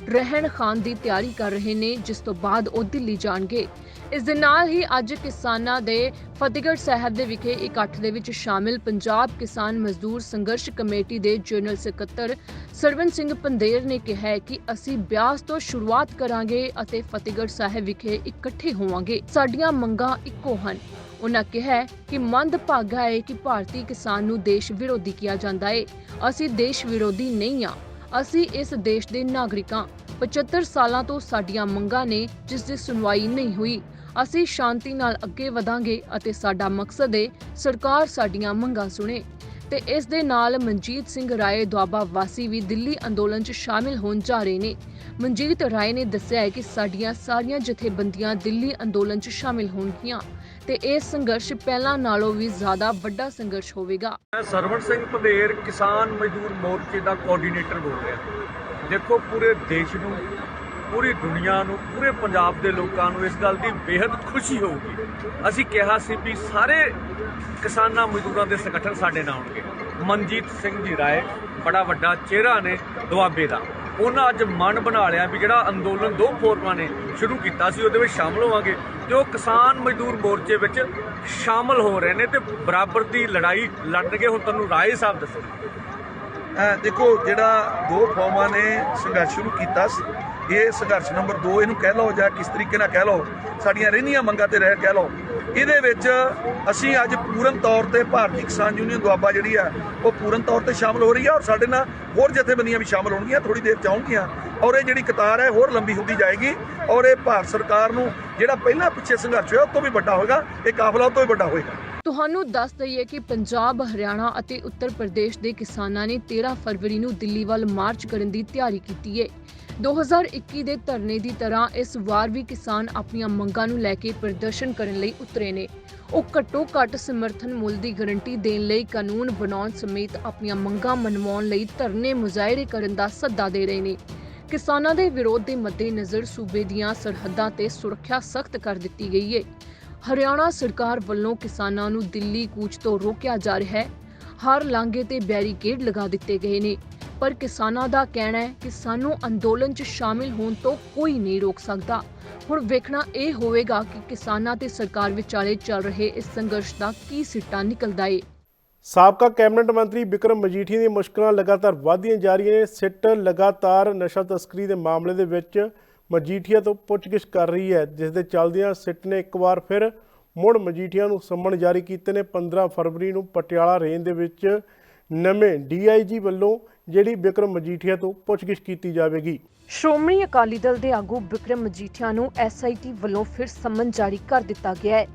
ਰਹਿਣ ਖਾਨ ਦੀ ਤਿਆਰੀ ਕਰ ਰਹੇ ਨੇ, ਜਿਸ ਤੋਂ ਬਾਅਦ ਉਹ ਦਿੱਲੀ ਜਾਣਗੇ। ਇਸ ਦੇ ਨਾਲ ਹੀ ਅੱਜ ਕਿਸਾਨਾਂ ਦੇ ਫਤਿਹਗੜ੍ਹ ਸਾਹਿਬ ਦੇ ਵਿਖੇ ਇਕੱਠ ਦੇ ਵਿੱਚ ਸ਼ਾਮਿਲ ਪੰਜਾਬ ਕਿਸਾਨ ਮਜ਼ਦੂਰ ਸੰਘਰਸ਼ ਕਮੇਟੀ ਦੇ ਜਨਰਲ ਸਕੱਤਰ ਸਰਵਨ ਸਿੰਘ ਪੰਦੇਰ ਨੇ ਕਿਹਾ ਕਿ ਅਸੀਂ ਬਿਆਸ ਤੋਂ ਸ਼ੁਰੂਆਤ ਕਰਾਂਗੇ ਅਤੇ ਫਤਿਹਗੜ੍ਹ ਸਾਹਿਬ ਵਿਖੇ ਇਕੱਠੇ ਹੋਵਾਂਗੇ। ਸਾਡੀਆਂ ਮੰਗਾਂ ਇੱਕੋ ਹਨ। ਉਨ੍ਹਾਂ ਕਿਹਾ ਕਿ ਮੰਦਭਾਗਾ ਹੈ ਕਿ ਭਾਰਤੀ ਕਿਸਾਨ ਨੂੰ ਦੇਸ਼ ਵਿਰੋਧੀ ਕਿਹਾ ਜਾਂਦਾ ਹੈ ਅਸੀਂ ਦੇਸ਼ ਵਿਰੋਧੀ ਨਹੀਂ ਆ। ਅਸੀਂ ਇਸ ਦੇਸ਼ ਦੇ ਨਾਗਰਿਕਾਂ 75 ਸਾਲਾਂ ਤੋਂ ਸਾਡੀਆਂ ਮੰਗਾਂ ਨੇ ਜਿਸ ਦੀ ਸੁਣਵਾਈ ਨਹੀਂ ਹੋਈ। ਅਸੀਂ ਸ਼ਾਂਤੀ ਨਾਲ ਅੱਗੇ ਵਧਾਂਗੇ ਅਤੇ ਸਾਡਾ ਮਕਸਦ ਹੈ ਸਰਕਾਰ ਸਾਡੀਆਂ ਮੰਗਾਂ ਸੁਣੇ। ਤੇ ਇਸ ਦੇ ਨਾਲ ਮਨਜੀਤ ਸਿੰਘ ਰਾਏ ਦੁਆਬਾ ਵਾਸੀ ਵੀ ਦਿੱਲੀ ਅੰਦੋਲਨ 'ਚ ਸ਼ਾਮਿਲ ਹੋਣ ਜਾ ਰਹੇ ਨੇ। ਮਨਜੀਤ ਰਾਏ ਨੇ ਦੱਸਿਆ ਹੈ ਕਿ ਸਾਡੀਆਂ ਸਾਰੀਆਂ ਜਥੇਬੰਦੀਆਂ ਦਿੱਲੀ ਅੰਦੋਲਨ 'ਚ ਸ਼ਾਮਿਲ ਹੋਣਗੀਆਂ। ਤੇ ਇਹ ਸੰਘਰਸ਼ ਪਹਿਲਾਂ ਨਾਲੋਂ ਵੀ ਜ਼ਿਆਦਾ ਵੱਡਾ ਸੰਘਰਸ਼ ਹੋਵੇਗਾ। ਮੈਂ ਸਰਵਣ ਸਿੰਘ ਪੰਧੇਰ ਕਿਸਾਨ ਮਜ਼ਦੂਰ ਮੋਰਚੇ ਦਾ ਕੋਆਰਡੀਨੇਟਰ ਬੋਲ ਰਿਹਾ। ਦੇਖੋ ਪੂਰੇ ਦੇਸ਼ ਨੂੰ, ਪੂਰੀ ਦੁਨੀਆ ਨੂੰ, ਪੂਰੇ ਪੰਜਾਬ ਦੇ ਲੋਕਾਂ ਨੂੰ ਇਸ ਗੱਲ ਦੀ ਬੇहद ਖੁਸ਼ੀ ਹੋਊਗੀ। ਅਸੀਂ ਕਿਹਾ ਸੀ ਵੀ ਸਾਰੇ ਕਿਸਾਨਾਂ ਮਜ਼ਦੂਰਾਂ ਦੇ ਸੰਗਠਨ ਸਾਡੇ ਨਾਲ ਆਉਣਗੇ। ਮਨਜੀਤ ਸਿੰਘ ਜੀ ਰਾਏ ਬੜਾ ਵੱਡਾ ਚਿਹਰਾ ਨੇ ਦੁਆਬੇ ਦਾ। ਉਹਨਾਂ ਅੱਜ ਮਨ ਬਣਾ ਲਿਆ ਵੀ ਜਿਹੜਾ ਅੰਦੋਲਨ ਦੋ ਫੋਰਮਾਂ ਨੇ ਸ਼ੁਰੂ ਕੀਤਾ ਸੀ, ਉਹਦੇ ਵਿੱਚ ਸ਼ਾਮਲ ਹੋਵਾਂਗੇ ਤੇ ਉਹ ਕਿਸਾਨ ਮਜ਼ਦੂਰ ਮੋਰਚੇ ਵਿੱਚ ਸ਼ਾਮਲ ਹੋ ਰਹੇ ਨੇ ਤੇ ਬਰਾਬਰ ਦੀ ਲੜਾਈ ਲੜਨਗੇ। ਹੁਣ ਤੁਹਾਨੂੰ ਰਾਏ ਸਾਹਿਬ ਦੱਸੋ। ਦੇਖੋ, ਜਿਹੜਾ ਦੋ ਫੋਰਮਾਂ ਨੇ ਸੰਘਰਸ਼ ਸ਼ੁਰੂ ਕੀਤਾ ਸੀ, ਇਹ ਸੰਘਰਸ਼ ਨੰਬਰ 2 ਇਹਨੂੰ ਕਹਿ ਲਓ ਜਾਂ ਕਿਸ ਤਰੀਕੇ ਨਾਲ ਕਹਿ ਲਓ, ਸਾਡੀਆਂ ਰਹਿੰਦੀਆਂ ਮੰਗਾਂ ਤੇ ਰਹਿ ਕਹਿ ਲਓ। ਇਹਦੇ ਵਿੱਚ ਅਸੀਂ ਅੱਜ ਪੂਰਨ ਤੌਰ ਤੇ ਭਾਰਤੀ ਕਿਸਾਨ ਯੂਨੀਅਨ ਦੁਆਬਾ ਜਿਹੜੀ ਆ, ਉਹ ਪੂਰਨ ਤੌਰ ਤੇ ਸ਼ਾਮਲ ਹੋ ਰਹੀ ਆ ਔਰ ਸਾਡੇ ਨਾਲ ਹੋਰ ਜਥੇਬੰਦੀਆਂ ਵੀ ਸ਼ਾਮਲ ਹੋਣਗੀਆਂ ਥੋੜੀ ਦੇਰ ਚ ਆਉਣਗੀਆਂ। ਔਰ ਇਹ ਜਿਹੜੀ ਕਤਾਰ ਹੈ, ਹੋਰ ਲੰਬੀ ਹੁੰਦੀ ਜਾਏਗੀ। ਔਰ ਇਹ ਭਾਰਤ ਸਰਕਾਰ ਨੂੰ ਜਿਹੜਾ ਪਹਿਲਾਂ ਪਿੱਛੇ ਸੰਘਰਸ਼ ਹੋਇਆ, ਉਹ ਤੋਂ ਵੀ ਵੱਡਾ ਹੋਏਗਾ, ਇਹ ਕਾਫਲਾ ਉਹ ਤੋਂ ਵੀ ਵੱਡਾ ਹੋਏਗਾ। ਤੁਹਾਨੂੰ ਦੱਸ ਦਈਏ ਕਿ ਪੰਜਾਬ, ਹਰਿਆਣਾ ਅਤੇ ਉੱਤਰ ਪ੍ਰਦੇਸ਼ ਦੇ ਕਿਸਾਨਾਂ ਨੇ 13 ਫਰਵਰੀ ਨੂੰ ਦਿੱਲੀ ਵੱਲ ਮਾਰਚ ਕਰਨ ਦੀ ਤਿਆਰੀ ਕੀਤੀ ਹੈ 2021 ਦੇ ਧਰਨੇ ਦੀ ਤਰ੍ਹਾਂ ਇਸ ਵਾਰ ਵੀ ਕਿਸਾਨ ਆਪਣੀਆਂ ਮੰਗਾਂ ਨੂੰ ਲੈ ਕੇ ਪ੍ਰਦਰਸ਼ਨ ਕਰਨ ਲਈ ਉਤਰੇ ਨੇ। ਉਹ ਘੱਟੋ ਘੱਟ ਸਮਰਥਨ ਮੁੱਲ ਦੀ ਗਾਰੰਟੀ ਦੇਣ ਲਈ ਕਾਨੂੰਨ ਬਣਾਉਣ ਸਮੇਤ ਆਪਣੀਆਂ ਮੰਗਾਂ ਮਨਵਾਉਣ ਲਈ ਧਰਨੇ ਮੁਜ਼ਾਹਰੇ ਕਰਨ ਦਾ ਸੱਦਾ ਦੇ ਰਹੇ ਨੇ। ਕਿਸਾਨਾਂ ਦੇ ਵਿਰੋਧ ਦੇ ਮੱਦੇਨਜ਼ਰ ਸੂਬੇ ਦੀਆਂ ਸਰਹੱਦਾਂ ਤੇ ਸੁਰੱਖਿਆ ਸਖਤ ਕਰ ਦਿੱਤੀ ਗਈ ਹੈ ਹਰਿਆਣਾ ਸਰਕਾਰ ਵੱਲੋਂ ਕਿਸਾਨਾਂ ਨੂੰ ਦਿੱਲੀ ਕੂਚ ਤੋਂ ਰੋਕਿਆ ਜਾ ਰਿਹਾ ਹੈ। ਹਰ ਲਾਂਘੇ ਤੇ ਬੈਰੀਕੇਡ ਲਗਾ ਦਿੱਤੇ ਗਏ ਨੇ। ਪਰ ਕਿਸਾਨਾਂ ਦਾ ਕਹਿਣਾ ਹੈ ਕਿ ਸਾਨੂੰ ਅੰਦੋਲਨ 'ਚ ਸ਼ਾਮਿਲ ਹੋਣ ਤੋਂ ਕੋਈ ਨਹੀਂ ਰੋਕ ਸਕਦਾ। ਹੁਣ ਵੇਖਣਾ ਇਹ ਹੋਵੇਗਾ ਕਿ ਕਿਸਾਨਾਂ ਤੇ ਸਰਕਾਰ ਵਿਚਾਲੇ ਚੱਲ ਰਹੇ ਇਸ ਸੰਘਰਸ਼ ਦਾ ਕੀ ਸਿੱਟਾ ਨਿਕਲਦਾ ਏ। ਸਾਬਕਾ ਕੈਬਨਿਟ ਮੰਤਰੀ ਵਿਕਰਮ ਮਜੀਠੀਆ ਦੀਆਂ ਮੁਸ਼ਕਲਾਂ ਲਗਾਤਾਰ ਵਧਦੀਆਂ ਜਾ ਰਹੀਆਂ ਨੇ। ਸਿੱਟ ਲਗਾਤਾਰ ਨਸ਼ਾ ਤਸਕਰੀ ਦੇ ਮਾਮਲੇ ਦੇ ਵਿੱਚ ਮਜੀਠੀਆ ਤੋਂ ਪੁੱਛਗਿੱਛ ਕਰ ਰਹੀ ਹੈ ਜਿਸ ਦੇ ਚੱਲਦਿਆਂ ਸਿੱਟ ਨੇ ਇੱਕ ਵਾਰ ਫਿਰ ਮੁੜ ਮਜੀਠੀਆ ਨੂੰ ਸੰਮਣ ਜਾਰੀ ਕੀਤੇ ਨੇ। 15 ਫਰਵਰੀ ਨੂੰ ਪਟਿਆਲਾ ਰੇਂਜ ਦੇ ਵਿੱਚ ਨਵੇਂ ਡੀਆਈਜੀ ਵੱਲੋਂ ਜਿਹੜੀ ਵਿਕਰਮ ਮਜੀਠੀਆ ਤੋਂ ਪੁੱਛਗਿੱਛ ਕੀਤੀ ਜਾਵੇਗੀ। ਸ਼੍ਰੋਮਣੀ ਅਕਾਲੀ ਦਲ ਦੇ ਆਗੂ ਵਿਕਰਮ ਮਜੀਠੀਆ ਨੂੰ ਐਸਆਈਟੀ ਵੱਲੋਂ ਫਿਰ ਸੰਮਨ ਜਾਰੀ ਕਰ ਦਿੱਤਾ ਗਿਆ ਹੈ।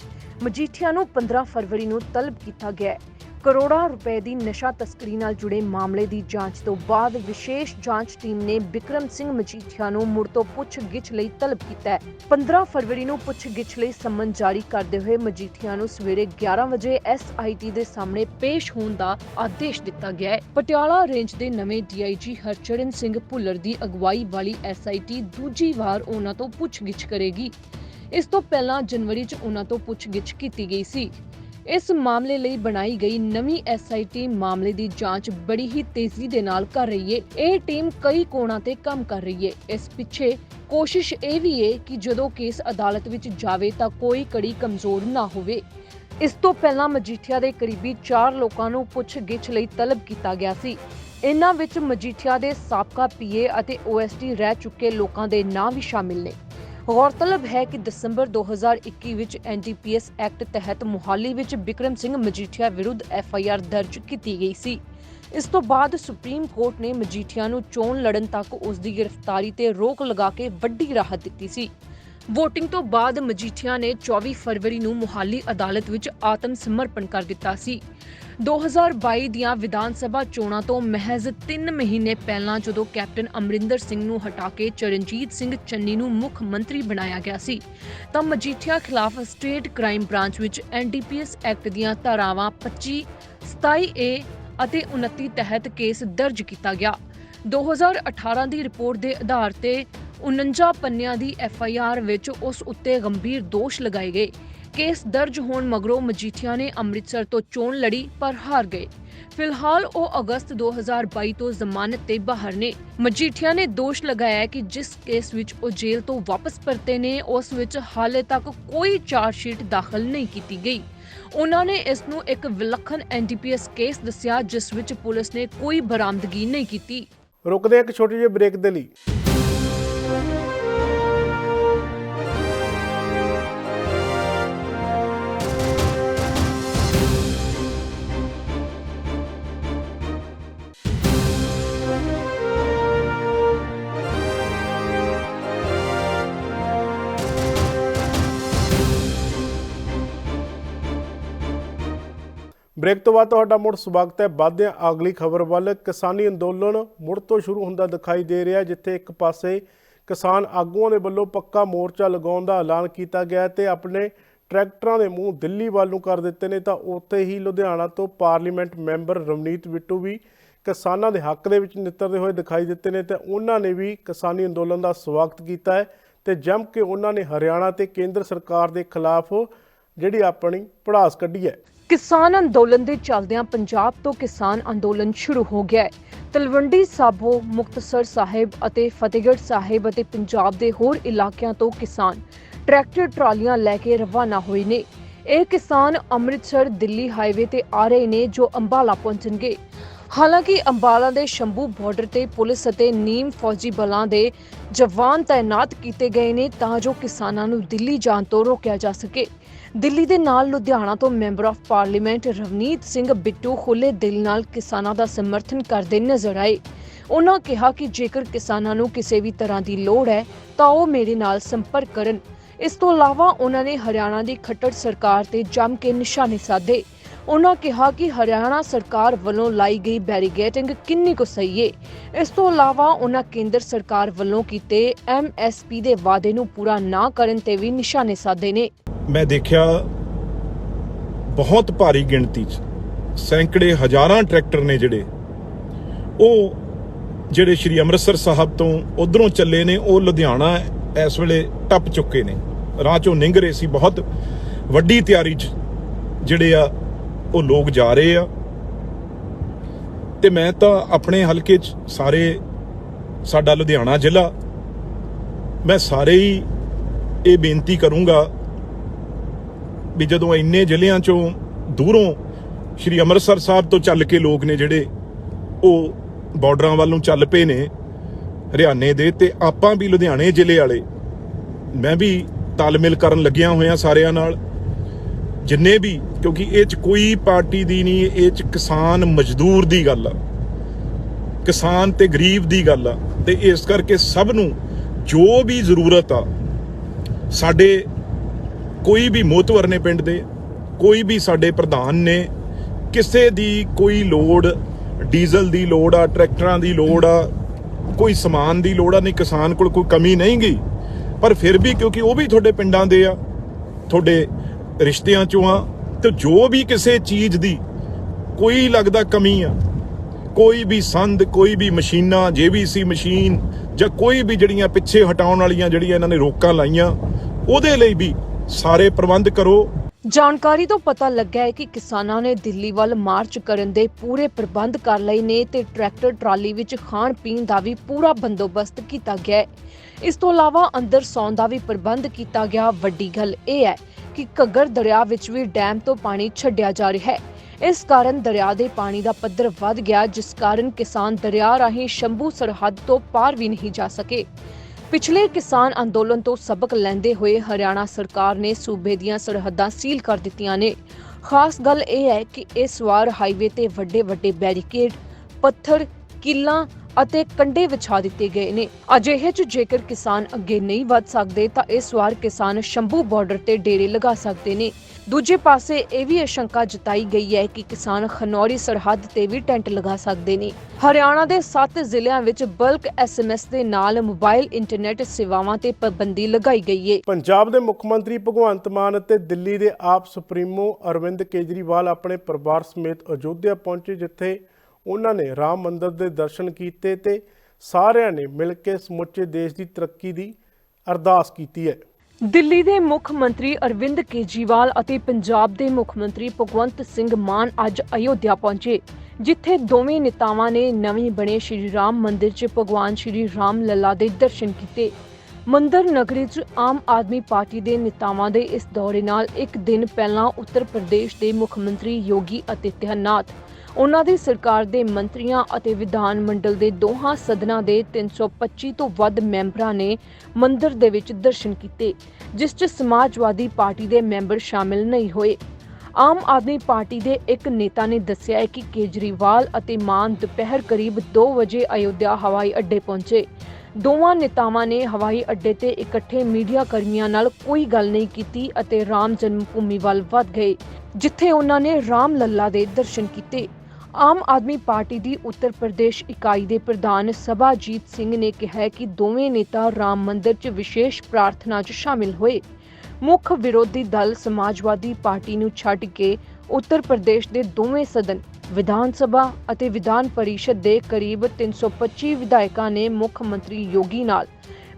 ਮਜੀਠੀਆ ਨੂੰ 15 ਫਰਵਰੀ ਨੂੰ ਤਲਬ ਕੀਤਾ ਗਿਆ ਹੈ। ਕਰੋੜਾਂ ਰੁਪਏ ਦੀ ਨਸ਼ਾ ਤਸਕਰੀ ਨਾਲ ਜੁੜੇ ਮਾਮਲੇ ਦੀ ਜਾਂਚ ਤੋਂ ਬਾਅਦ ਵਿਸ਼ੇਸ਼ ਜਾਂਚ ਟੀਮ ਨੇ ਵਿਕਰਮ ਸਿੰਘ ਮਜੀਠੀਆ ਨੂੰ ਮੁੜ ਤੋਂ ਪੁੱਛ-ਗਿੱਛ ਲਈ ਤਲਬ ਕੀਤਾ ਹੈ। 15 ਫਰਵਰੀ ਨੂੰ ਪੁੱਛ-ਗਿੱਛ ਲਈ ਸੰਮਨ ਜਾਰੀ ਕਰਦੇ ਹੋਏ ਮਜੀਠੀਆ ਨੂੰ ਸਵੇਰੇ 11 ਵਜੇ ਐਸਆਈਟੀ ਦੇ ਸਾਹਮਣੇ ਪੇਸ਼ ਹੋਣ ਦਾ ਆਦੇਸ਼ ਦਿੱਤਾ ਗਿਆ ਹੈ। ਪਟਿਆਲਾ ਰੇਂਜ ਦੇ ਨਵੇਂ ਡੀਆਈਜੀ ਹਰਚਰਨ ਸਿੰਘ ਭੁੱਲਰ ਦੀ ਅਗਵਾਈ ਵਾਲੀ ਐਸਆਈਟੀ ਦੂਜੀ ਵਾਰ ਉਹਨਾਂ ਤੋਂ ਪੁੱਛ-ਗਿੱਛ ਕਰੇਗੀ। ਇਸ ਤੋਂ ਪਹਿਲਾਂ ਜਨਵਰੀ 'ਚ ਉਹਨਾਂ ਤੋਂ ਪੁੱਛ-ਗਿੱਛ ਕੀਤੀ ਗਈ ਸੀ। ਇਸ ਮਾਮਲੇ ਲਈ ਬਣਾਈ ਗਈ ਨਵੀਂ ਐਸਆਈਟੀ ਮਾਮਲੇ ਦੀ ਜਾਂਚ ਬੜੀ ਹੀ ਤੇਜ਼ੀ ਦੇ ਨਾਲ ਕਰ ਰਹੀ ਹੈ ਇਹ ਟੀਮ ਕਈ ਕੋਣਾਂ ਤੇ ਕੰਮ ਕਰ ਰਹੀ ਹੈ ਇਸ ਪਿੱਛੇ ਕੋਸ਼ਿਸ਼ ਇਹ ਵੀ ਹੈ ਕਿ ਜਦੋਂ ਕੇਸ ਅਦਾਲਤ ਵਿੱਚ ਜਾਵੇ ਤਾਂ ਕੋਈ ਕੜੀ ਕਮਜ਼ੋਰ ਨਾ ਹੋਵੇ। ਇਸ ਤੋਂ ਪਹਿਲਾਂ ਮਜੀਠੀਆ ਦੇ ਕਰੀਬੀ 4 ਲੋਕਾਂ ਨੂੰ ਪੁੱਛ-ਗਿੱਛ ਲਈ ਤਲਬ ਕੀਤਾ ਗਿਆ ਸੀ। ਇਨ੍ਹਾਂ ਵਿੱਚ ਮਜੀਠੀਆ ਦੇ ਸਾਬਕਾ ਪੀਏ ਅਤੇ ਓਐਸਟੀ ਰਹਿ ਚੁੱਕੇ ਲੋਕਾਂ ਦੇ ਨਾਂ ਵੀ ਸ਼ਾਮਿਲ ਨੇ। ਗੌਰਤਲਬ ਹੈ ਕਿ ਦਸੰਬਰ 2021 ਵਿੱਚ ਐਨਡੀਪੀਐਸ ਐਕਟ ਤਹਿਤ ਮੁਹਾਲੀ ਵਿੱਚ ਬਿਕਰਮ ਸਿੰਘ ਮਜੀਠੀਆ ਵਿਰੁੱਧ ਐਫਆਈਆਰ ਦਰਜ ਕੀਤੀ ਗਈ ਸੀ। ਇਸ ਤੋਂ ਬਾਅਦ ਸੁਪਰੀਮ ਕੋਰਟ ਨੇ ਮਜੀਠੀਆ ਨੂੰ ਚੋਣ ਲੜਨ ਤੱਕ ਉਸ ਦੀ ਗ੍ਰਿਫਤਾਰੀ ਤੇ ਰੋਕ ਲਗਾ ਕੇ ਵੱਡੀ ਰਾਹਤ ਦਿੱਤੀ ਸੀ। ਵੋਟਿੰਗ ਤੋਂ ਬਾਅਦ ਮਜੀਠੀਆ ਨੇ 24 ਫਰਵਰੀ ਨੂੰ ਮੁਹਾਲੀ ਅਦਾਲਤ ਵਿੱਚ ਆਤਮ ਸਮਰਪਣ ਕਰ ਦਿੱਤਾ ਸੀ। 2022 ਦੀਆਂ ਵਿਧਾਨ ਸਭਾ ਚੋਣਾਂ ਤੋਂ ਮਹਿਜ਼ 3 ਮਹੀਨੇ ਪਹਿਲਾਂ ਜਦੋਂ ਕੈਪਟਨ ਅਮਰਿੰਦਰ ਸਿੰਘ ਨੂੰ ਹਟਾ ਕੇ ਚਰਨਜੀਤ ਸਿੰਘ ਚੰਨੀ ਨੂੰ ਮੁੱਖ ਮੰਤਰੀ ਬਣਾਇਆ ਗਿਆ ਸੀ, ਤਾਂ ਮਜੀਠੀਆ ਖਿਲਾਫ ਸਟੇਟ ਕ੍ਰਾਈਮ ਬ੍ਰਾਂਚ ਵਿੱਚ ਐਨਡੀਪੀਐਸ ਐਕਟ ਦੀਆਂ ਧਾਰਾਵਾਂ 25 27A ਅਤੇ 29 ਤਹਿਤ ਕੇਸ ਦਰਜ ਕੀਤਾ ਗਿਆ। 2018 ਦੀ ਰਿਪੋਰਟ ਦੇ ਆਧਾਰ ਤੇ 49 ਪੰਨਿਆਂ ਦੀ ਐਫਆਈਆਰ ਵਿੱਚ ਉਸ ਉੱਤੇ ਗੰਭੀਰ ਦੋਸ਼ ਲਗਾਏ ਗਏ। ਕੇਸ ਦਰਜ ਹੋਣ ਮਗਰੋਂ ਮਜੀਠੀਆ ਨੇ ਅੰਮ੍ਰਿਤਸਰ ਤੋਂ ਚੋਣ ਲੜੀ, ਪਰ ਹਾਰ ਗਏ। ਫਿਲਹਾਲ ਉਹ ਅਗਸਤ 2022 ਤੋਂ ਜ਼ਮਾਨਤ ਤੇ ਬਾਹਰ ਨੇ। ਮਜੀਠੀਆ ਨੇ ਦੋਸ਼ ਲਗਾਇਆ ਕਿ ਜਿਸ ਕੇਸ ਵਿੱਚ ਉਹ ਜੇਲ੍ਹ ਤੋਂ ਵਾਪਸ ਪਰਤੇ ਨੇ, ਉਸ ਵਿੱਚ ਹਾਲੇ ਤੱਕ ਕੋਈ ਚਾਰਜ ਸ਼ੀਟ ਦਾਖਲ ਨਹੀਂ ਕੀਤੀ ਗਈ। ਉਹਨਾਂ ਨੇ ਇਸ ਨੂੰ ਇੱਕ ਵਿਲੱਖਣ ਐਨਡੀਪੀਐਸ ਕੇਸ ਦੱਸਿਆ, ਜਿਸ ਵਿੱਚ ਪੁਲਿਸ ਨੇ ਕੋਈ ਬਰਾਮਦਗੀ ਨਹੀਂ ਕੀਤੀ। ਰੁਕਦੇ ਇੱਕ ਛੋਟੀ ਜਿਹੀ ਬ੍ਰੇਕ ਦੇ ਲਈ। ਬ੍ਰੇਕ ਤੋਂ ਬਾਅਦ ਤੁਹਾਡਾ ਮੁੜ ਸਵਾਗਤ ਹੈ। ਵਾਧੇ ਹਾਂ ਅਗਲੀ ਖਬਰ ਵੱਲ ਕਿਸਾਨੀ ਅੰਦੋਲਨ ਮੁੜ ਤੋਂ ਸ਼ੁਰੂ ਹੁੰਦਾ ਦਿਖਾਈ ਦੇ ਰਿਹਾ ਜਿੱਥੇ ਇੱਕ ਪਾਸੇ ਕਿਸਾਨ ਆਗੂਆਂ ਦੇ ਵੱਲੋਂ ਪੱਕਾ ਮੋਰਚਾ ਲਗਾਉਣ ਦਾ ਐਲਾਨ ਕੀਤਾ ਗਿਆ ਹੈ ਤੇ ਆਪਣੇ ਟਰੈਕਟਰਾਂ ਦੇ ਮੂੰਹ ਦਿੱਲੀ ਵੱਲ ਨੂੰ ਕਰ ਦਿੱਤੇ ਨੇ। ਤਾਂ ਉੱਥੇ ਹੀ ਲੁਧਿਆਣਾ ਤੋਂ ਪਾਰਲੀਮੈਂਟ ਮੈਂਬਰ ਰਵਨੀਤ ਬਿੱਟੂ ਵੀ ਕਿਸਾਨਾਂ ਦੇ ਹੱਕ ਦੇ ਵਿੱਚ ਨਿੱਤਰਦੇ ਹੋਏ ਦਿਖਾਈ ਦਿੱਤੇ ਨੇ ਤੇ ਉਹਨਾਂ ਨੇ ਵੀ ਕਿਸਾਨੀ ਅੰਦੋਲਨ ਦਾ ਸਵਾਗਤ ਕੀਤਾ ਹੈ ਤੇ ਜੰਮ ਕੇ ਉਹਨਾਂ ਨੇ ਹਰਿਆਣਾ ਤੇ ਕੇਂਦਰ ਸਰਕਾਰ ਦੇ ਖਿਲਾਫ ਜਿਹੜੀ ਆਪਣੀ ਪੜਾਸ ਕੱਢੀ ਹੈ। ਕਿਸਾਨ ਅੰਦੋਲਨ ਦੇ ਚੱਲਦਿਆਂ ਪੰਜਾਬ ਤੋਂ ਕਿਸਾਨ ਅੰਦੋਲਨ ਸ਼ੁਰੂ ਹੋ ਗਿਆ ਹੈ। ਤਲਵੰਡੀ ਸਾਬੋ, ਮੁਕਤਸਰ ਸਾਹਿਬ ਅਤੇ ਫਤਿਹਗੜ੍ਹ ਸਾਹਿਬ ਅਤੇ ਪੰਜਾਬ ਦੇ ਹੋਰ ਇਲਾਕਿਆਂ ਤੋਂ ਕਿਸਾਨ ਟਰੈਕਟਰ, ਟਰਾਲੀਆਂ ਲੈ ਕੇ ਰਵਾਨਾ ਹੋਏ ਨੇ। ਇਹ ਕਿਸਾਨ ਅੰਮ੍ਰਿਤਸਰ, ਦਿੱਲੀ ਹਾਈਵੇ ਤੇ ਆ ਰਹੇ ਨੇ ਜੋ ਅੰਬਾਲਾ ਪਹੁੰਚਣਗੇ। ਹਾਲਾਂਕਿ ਅੰਬਾਲਾ ਦੇ ਸ਼ੰਭੂ ਬਾਰਡਰ ਤੇ ਪੁਲਿਸ ਅਤੇ ਨੀਮ ਫੌਜੀ ਬਲਾਂ ਦੇ ਜਵਾਨ ਤਾਇਨਾਤ ਕੀਤੇ ਗਏ ਨੇ ਤਾਂ ਜੋ ਕਿਸਾਨਾਂ ਨੂੰ ਦਿੱਲੀ ਜਾਣ ਤੋਂ ਰੋਕਿਆ ਜਾ ਸਕੇ। ਦਿੱਲੀ ਦੇ ਨਾਲ ਲੁਧਿਆਣਾ ਤੋਂ member of parliament Ravneet Singh Bittu ਖੁੱਲੇ ਦਿਲ ਨਾਲ ਕਿਸਾਨਾਂ ਦਾ ਸਮਰਥਨ ਕਰਦੇ ਨਜ਼ਰ ਆਏ। ਉਹਨਾਂ ਕਿਹਾ ਕਿ ਜੇਕਰ ਕਿਸਾਨਾਂ ਨੂੰ ਕਿਸੇ ਵੀ ਤਰ੍ਹਾਂ ਦੀ ਲੋੜ ਹੈ, ਤਾਂ ਉਹ ਮੇਰੇ ਨਾਲ ਸੰਪਰਕ ਕਰਨ। ਇਸ ਤੋਂ ਇਲਾਵਾ ਉਹਨਾਂ ਨੇ ਹਰਿਆਣਾ ਦੀ ਖੱਟੜ ਸਰਕਾਰ ਤੇ ਜੰਮ ਕੇ ਨਿਸ਼ਾਨੇ ਸਾਧੇ। ਉਹਨਾਂ ਕਿਹਾ ਕਿ ਹਰਿਆਣਾ ਸਰਕਾਰ ਵੱਲੋਂ ਲਾਈ ਗਈ ਬੈਰੀਗੇਟਿੰਗ ਕਿੰਨੀ ਕੁ ਸਹੀ ਏ। ਇਸ ਤੋਂ ਇਲਾਵਾ ਉਹਨਾਂ ਕੇਂਦਰ ਸਰਕਾਰ ਵੱਲੋਂ ਕੀਤੇ ਐਮਐਸਪੀ ਦੇ ਵਾਅਦੇ ਨੂੰ ਪੂਰਾ ਨਾ ਕਰਨ ਤੇ ਵੀ ਨਿਸ਼ਾਨੇ ਸਾਧੇ ਨੇ। ਮੈਂ ਦੇਖਿਆ ਬਹੁਤ ਭਾਰੀ ਗਿਣਤੀ 'ਚ ਸੈਂਕੜੇ ਹਜ਼ਾਰਾਂ ਟਰੈਕਟਰ ਨੇ ਜਿਹੜੇ, ਉਹ ਜਿਹੜੇ ਸ਼੍ਰੀ ਅੰਮ੍ਰਿਤਸਰ ਸਾਹਿਬ ਤੋਂ ਉਧਰੋਂ ਚੱਲੇ ਨੇ, ਉਹ ਲੁਧਿਆਣਾ ਇਸ ਵੇਲੇ ਟੱਪ ਚੁੱਕੇ ਨੇ। ਰਾਹ ਚੋਂ ਨਿੰਗ ਰਹੇ ਸੀ ਬਹੁਤ। ਵੱਡੀ ਤਿਆਰੀ 'ਚ ਜਿਹੜੇ ਆ, ਉਹ ਲੋਕ ਜਾ ਰਹੇ ਆ। ਤੇ ਮੈਂ ਤਾਂ ਆਪਣੇ ਹਲਕੇ 'ਚ ਸਾਰੇ, ਸਾਡਾ ਲੁਧਿਆਣਾ ਜ਼ਿਲ੍ਹਾ, ਮੈਂ ਸਾਰੇ ਹੀ ਇਹ ਬੇਨਤੀ ਕਰੂੰਗਾ ਵੀ ਜਦੋਂ ਇੰਨੇ ਜ਼ਿਲ੍ਹਿਆਂ ਚੋਂ ਦੂਰੋਂ ਸ਼੍ਰੀ ਅੰਮ੍ਰਿਤਸਰ ਸਾਹਿਬ ਤੋਂ ਚੱਲ ਕੇ ਲੋਕ ਨੇ ਜਿਹੜੇ ਉਹ ਬਾਰਡਰਾਂ ਵੱਲ ਨੂੰ ਚੱਲ ਪਏ ਨੇ ਹਰਿਆਣੇ ਦੇ, ਤੇ ਆਪਾਂ ਵੀ ਲੁਧਿਆਣੇ ਜ਼ਿਲ੍ਹੇ ਵਾਲੇ, ਮੈਂ ਵੀ ਤਾਲਮੇਲ ਕਰਨ ਲੱਗਿਆ ਹੋਇਆ ਸਾਰਿਆਂ ਨਾਲ। ਜਿੰਨੇ ਵੀ, ਕਿਉਂਕਿ ਇਹ ਚ ਕੋਈ ਪਾਰਟੀ ਦੀ ਨਹੀਂ, ਇਹ ਚ ਕਿਸਾਨ ਮਜ਼ਦੂਰ ਦੀ ਗੱਲ ਆ। ਕਿਸਾਨ ਤੇ ਗਰੀਬ ਦੀ ਗੱਲ ਆ। ਤੇ ਇਸ ਕਰਕੇ ਸਭ ਨੂੰ ਜੋ ਵੀ ਜ਼ਰੂਰਤ ਆ, ਸਾਡੇ ਕੋਈ ਵੀ ਮੋਤਵਰ ਨੇ ਪਿੰਡ ਦੇ, ਕੋਈ ਵੀ ਸਾਡੇ ਪ੍ਰਧਾਨ ਨੇ, ਕਿਸੇ ਦੀ ਕੋਈ ਲੋੜ, ਡੀਜ਼ਲ ਦੀ ਲੋੜ ਆ, ਟਰੈਕਟਰਾਂ ਦੀ ਲੋੜ ਆ, ਕੋਈ ਸਮਾਨ ਦੀ ਲੋੜ ਆ, ਨਹੀਂ ਕਿਸਾਨ ਕੋਲ ਕੋਈ ਕਮੀ ਨਹੀਂ ਗਈ ਪਰ ਫਿਰ ਵੀ ਕਿਉਂਕਿ ਉਹ ਵੀ ਤੁਹਾਡੇ ਪਿੰਡਾਂ ਦੇ ਆ, ਤੁਹਾਡੇ ਰਿਸ਼ਤਿਆਂ ਚੋਂ ਆ, ਤੇ ਜੋ ਵੀ ਕਿਸੇ ਚੀਜ਼ ਦੀ ਕੋਈ ਲੱਗਦਾ ਕਮੀ ਆ, ਕੋਈ ਵੀ ਸੰਦ, ਕੋਈ ਵੀ ਮਸ਼ੀਨਾਂ ਜੀਬੀਸੀ ਮਸ਼ੀਨ ਜਾਂ ਕੋਈ ਵੀ ਜਿਹੜੀਆਂ ਪਿੱਛੇ ਹਟਾਉਣ ਵਾਲੀਆਂ ਜਿਹੜੀਆਂ ਇਹਨਾਂ ਨੇ ਰੋਕਾਂ ਲਾਈਆਂ, ਉਹਦੇ ਲਈ ਵੀ ਸਾਰੇ ਪ੍ਰਬੰਧ ਕਰੋ। ਜਾਣਕਾਰੀ ਤੋਂ ਪਤਾ ਲੱਗਾ ਹੈ ਕਿ ਕਿਸਾਨਾਂ ਨੇ ਦਿੱਲੀ ਵੱਲ ਮਾਰਚ ਕਰਨ ਦੇ ਪੂਰੇ ਪ੍ਰਬੰਧ ਕਰ ਲਏ ਨੇ ਤੇ ਟਰੈਕਟਰ ਟਰਾਲੀ ਵਿੱਚ ਖਾਣ ਪੀਣ ਦਾ ਵੀ ਪੂਰਾ ਬੰਦੋਬਸਤ ਕੀਤਾ ਗਿਆ ਹੈ। ਇਸ ਤੋਂ ਇਲਾਵਾ ਅੰਦਰ ਸੌਣ ਦਾ ਵੀ ਪ੍ਰਬੰਧ ਕੀਤਾ ਗਿਆ। ਵੱਡੀ ਗੱਲ ਇਹ ਹੈ ਕਿ ਘੱਗਰ ਦਰਿਆ ਵਿੱਚ ਵੀ ਡੈਮ ਤੋਂ ਪਾਣੀ ਛੱਡਿਆ ਜਾ ਰਿਹਾ ਹੈ। ਇਸ ਕਾਰਨ ਦਰਿਆ ਦੇ ਪਾਣੀ ਦਾ ਪੱਧਰ ਵੱਧ ਗਿਆ, ਜਿਸ ਕਾਰਨ ਕਿਸਾਨ ਦਰਿਆ ਰਾਹੀਂ ਸ਼ੰਭੂ ਸਰਹੱਦ ਤੋਂ ਪਾਰ ਵੀ ਨਹੀਂ ਜਾ ਸਕੇ। ਪਿਛਲੇ ਕਿਸਾਨ ਅੰਦੋਲਨ ਤੋਂ ਸਬਕ ਲੈਂਦੇ ਹੋਏ ਹਰਿਆਣਾ ਸਰਕਾਰ ਨੇ ਸੂਬੇ ਦੀਆਂ ਸਰਹੱਦਾਂ ਸੀਲ ਕਰ ਦਿੱਤੀਆਂ ਨੇ। ਖਾਸ ਗੱਲ ਇਹ ਹੈ ਕਿ ਇਸ ਵਾਰ ਹਾਈਵੇ ਤੇ ਵੱਡੇ ਵੱਡੇ ਬੈਰੀਕੇਡ, ਪੱਥਰ, ਕਿੱਲਾਂ ਅਤੇ ਕੰਡੇ ਵਿਛਾ ਦਿੱਤੇ ਗਏ ਨੇ। ਅਜਿਹੇ ਚ ਜੇਕਰ ਕਿਸਾਨ ਅੱਗੇ ਨਹੀਂ ਵੱਧ ਸਕਦੇ, ਤਾਂ ਇਸ ਵਾਰ ਕਿਸਾਨ ਸ਼ੰਭੂ ਬਾਰਡਰ ਤੇ ਡੇਰੇ ਲਗਾ ਸਕਦੇ ਨੇ। ਦੂਜੇ ਪਾਸੇ ਇਹ ਵੀ ਆਸ਼ੰਕਾ ਜਤਾਈ ਗਈ ਹੈ ਕਿ ਕਿਸਾਨ ਖਨੌਰੀ ਸਰਹੱਦ ਤੇ ਵੀ ਟੈਂਟ ਲਗਾ ਸਕਦੇ ਨੇ। ਹਰਿਆਣਾ ਦੇ 7 ਜ਼ਿਲ੍ਹਿਆਂ ਵਿੱਚ ਬਲਕ ਐਸਐਮਐਸ ਦੇ ਨਾਲ ਮੋਬਾਈਲ ਇੰਟਰਨੈਟ ਸੇਵਾਵਾਂ ਤੇ ਪਾਬੰਦੀ ਲਗਾਈ ਗਈ ਹੈ ਪੰਜਾਬ ਦੇ ਮੁੱਖ ਮੰਤਰੀ ਭਗਵੰਤ ਮਾਨ ਅਤੇ ਦਿੱਲੀ ਦੇ ਆਪ ਸੁਪਰੀਮੋ ਅਰਵਿੰਦ ਕੇਜਰੀਵਾਲ ਆਪਣੇ ਪਰਿਵਾਰ ਸਮੇਤ ਅਯੋਧਿਆ ਪਹੁੰਚੇ, ਜਿੱਥੇ ਉਹਨਾਂ ਨੇ ਰਾਮ ਮੰਦਿਰ ਦੇ ਦਰਸ਼ਨ ਕੀਤੇ ਤੇ ਸਾਰਿਆਂ ਨੇ ਮਿਲ ਕੇ ਸਮੁੱਚੇ ਦੇਸ਼ ਦੀ ਤਰੱਕੀ ਦੀ ਅਰਦਾਸ ਕੀਤੀ ਹੈ। ਦਿੱਲੀ ਦੇ ਮੁੱਖ ਮੰਤਰੀ ਅਰਵਿੰਦ ਕੇਜਰੀਵਾਲ ਅਤੇ ਪੰਜਾਬ ਦੇ ਮੁੱਖ ਮੰਤਰੀ ਭਗਵੰਤ ਸਿੰਘ ਮਾਨ ਅੱਜ ਅਯੋਧਿਆ ਪਹੁੰਚੇ, ਜਿੱਥੇ ਦੋਵੇਂ ਨੇਤਾਵਾਂ ਨੇ ਨਵੇਂ ਬਣੇ ਸ਼੍ਰੀ ਰਾਮ ਮੰਦਿਰ 'ਚ ਭਗਵਾਨ ਸ਼੍ਰੀ ਰਾਮ ਲੱਲਾ ਦੇ ਦਰਸ਼ਨ ਕੀਤੇ। ਮੰਦਰ ਨਗਰੀ 'ਚ ਆਮ ਆਦਮੀ ਪਾਰਟੀ ਦੇ ਨੇਤਾਵਾਂ ਦੇ ਇਸ ਦੌਰੇ ਨਾਲ ਇੱਕ ਦਿਨ ਪਹਿਲਾਂ ਉੱਤਰ ਪ੍ਰਦੇਸ਼ ਦੇ ਮੁੱਖ ਮੰਤਰੀ ਯੋਗੀ ਆਦਿੱਤਿਆਨਾਥ ਉਹਨਾਂ ਦੀ ਸਰਕਾਰ ਦੇ ਮੰਤਰੀਆਂ ਅਤੇ ਵਿਧਾਨ ਮੰਡਲ ਦੇ ਦੋਹਾਂ ਸਦਨਾਂ ਦੇ 325 ਤੋਂ ਵੱਧ ਮੈਂਬਰਾਂ ਨੇ ਮੰਦਿਰ ਦੇ ਵਿੱਚ ਦਰਸ਼ਨ ਕੀਤੇ, ਜਿਸ 'ਚ ਸਮਾਜਵਾਦੀ ਪਾਰਟੀ ਦੇ ਮੈਂਬਰ ਸ਼ਾਮਿਲ ਨਹੀਂ ਹੋਏ। ਆਮ ਆਦਮੀ ਪਾਰਟੀ ਦੇ ਇੱਕ ਨੇਤਾ ਨੇ ਦੱਸਿਆ ਹੈ ਕਿ ਕੇਜਰੀਵਾਲ ਅਤੇ ਮਾਨ ਦੁਪਹਿਰ ਕਰੀਬ 2 ਵਜੇ ਅਯੋਧਿਆ ਹਵਾਈ ਅੱਡੇ ਪਹੁੰਚੇ। ਦੋਵਾਂ ਨੇਤਾਵਾਂ ਨੇ ਹਵਾਈ ਅੱਡੇ ਤੇ ਇਕੱਠੇ ਮੀਡੀਆ ਕਰਮੀਆਂ ਨਾਲ ਕੋਈ ਗੱਲ ਨਹੀਂ ਕੀਤੀ ਅਤੇ ਰਾਮ ਜਨਮ ਭੂਮੀ ਵੱਲ ਵੱਧ ਗਏ, ਜਿੱਥੇ ਉਹਨਾਂ ਨੇ ਰਾਮ ਲੱਲਾ ਦੇ ਦਰਸ਼ਨ ਕੀਤੇ। ਆਮ ਆਦਮੀ ਪਾਰਟੀ ਦੀ ਉੱਤਰ ਪ੍ਰਦੇਸ਼ ਇਕਾਈ ਦੇ ਪ੍ਰਧਾਨ ਸਭਾਜੀਤ ਸਿੰਘ ਨੇ ਕਿਹਾ ਕਿ ਦੋਵੇਂ ਨੇਤਾ ਰਾਮ ਮੰਦਿਰ 'ਚ ਵਿਸ਼ੇਸ਼ ਪ੍ਰਾਰਥਨਾ 'ਚ ਸ਼ਾਮਿਲ ਹੋਏ। ਮੁੱਖ ਵਿਰੋਧੀ ਦਲ ਸਮਾਜਵਾਦੀ ਪਾਰਟੀ ਨੂੰ ਛੱਡ ਕੇ ਉੱਤਰ ਪ੍ਰਦੇਸ਼ ਦੇ ਦੋਵੇਂ ਸਦਨ, ਵਿਧਾਨ ਸਭਾ ਅਤੇ ਵਿਧਾਨ ਪਰਿਸ਼ਦ ਦੇ ਕਰੀਬ 325 ਵਿਧਾਇਕਾਂ ਨੇ ਮੁੱਖ ਮੰਤਰੀ ਯੋਗੀ ਨਾਲ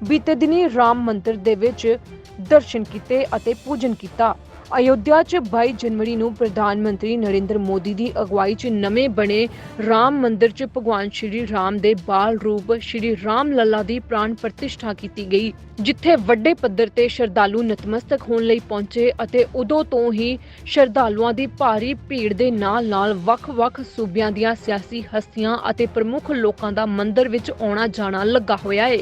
ਬੀਤੇ ਦਿਨੀ ਰਾਮ ਮੰਦਿਰ ਦੇ ਵਿੱਚ ਦਰਸ਼ਨ ਕੀਤੇ ਅਤੇ ਪੂਜਨ ਕੀਤਾ। ਅਯੋਧਿਆ 'ਚ 22 ਜਨਵਰੀ ਨੂੰ ਪ੍ਰਧਾਨ ਮੰਤਰੀ ਨਰਿੰਦਰ ਮੋਦੀ ਦੀ ਅਗਵਾਈ 'ਚ ਨਵੇਂ ਬਣੇ ਰਾਮ ਮੰਦਿਰ 'ਚ ਭਗਵਾਨ ਸ਼੍ਰੀ ਰਾਮ ਦੇ ਬਾਲ ਰੂਪ ਸ਼੍ਰੀ ਰਾਮ ਲੱਲਾ ਦੀ ਪ੍ਰਾਣ ਪ੍ਰਤਿਸ਼ਠਾ ਕੀਤੀ ਗਈ, ਜਿੱਥੇ ਵੱਡੇ ਪੱਧਰ ਤੇ ਸ਼ਰਧਾਲੂ ਨਤਮਸਤਕ ਹੋਣ ਲਈ ਪਹੁੰਚੇ ਅਤੇ ਉਦੋਂ ਤੋਂ ਹੀ ਸ਼ਰਧਾਲੂਆਂ ਦੀ ਭਾਰੀ ਭੀੜ ਦੇ ਨਾਲ-ਨਾਲ, ਵੱਖ-ਵੱਖ ਸੂਬਿਆਂ ਦੀਆਂ ਸਿਆਸੀ ਹਸਤੀਆਂ ਅਤੇ ਪ੍ਰਮੁੱਖ ਲੋਕਾਂ ਦਾ ਮੰਦਿਰ ਵਿੱਚ ਆਉਣਾ ਜਾਣਾ ਲੱਗਾ ਹੋਇਆ ਹੈ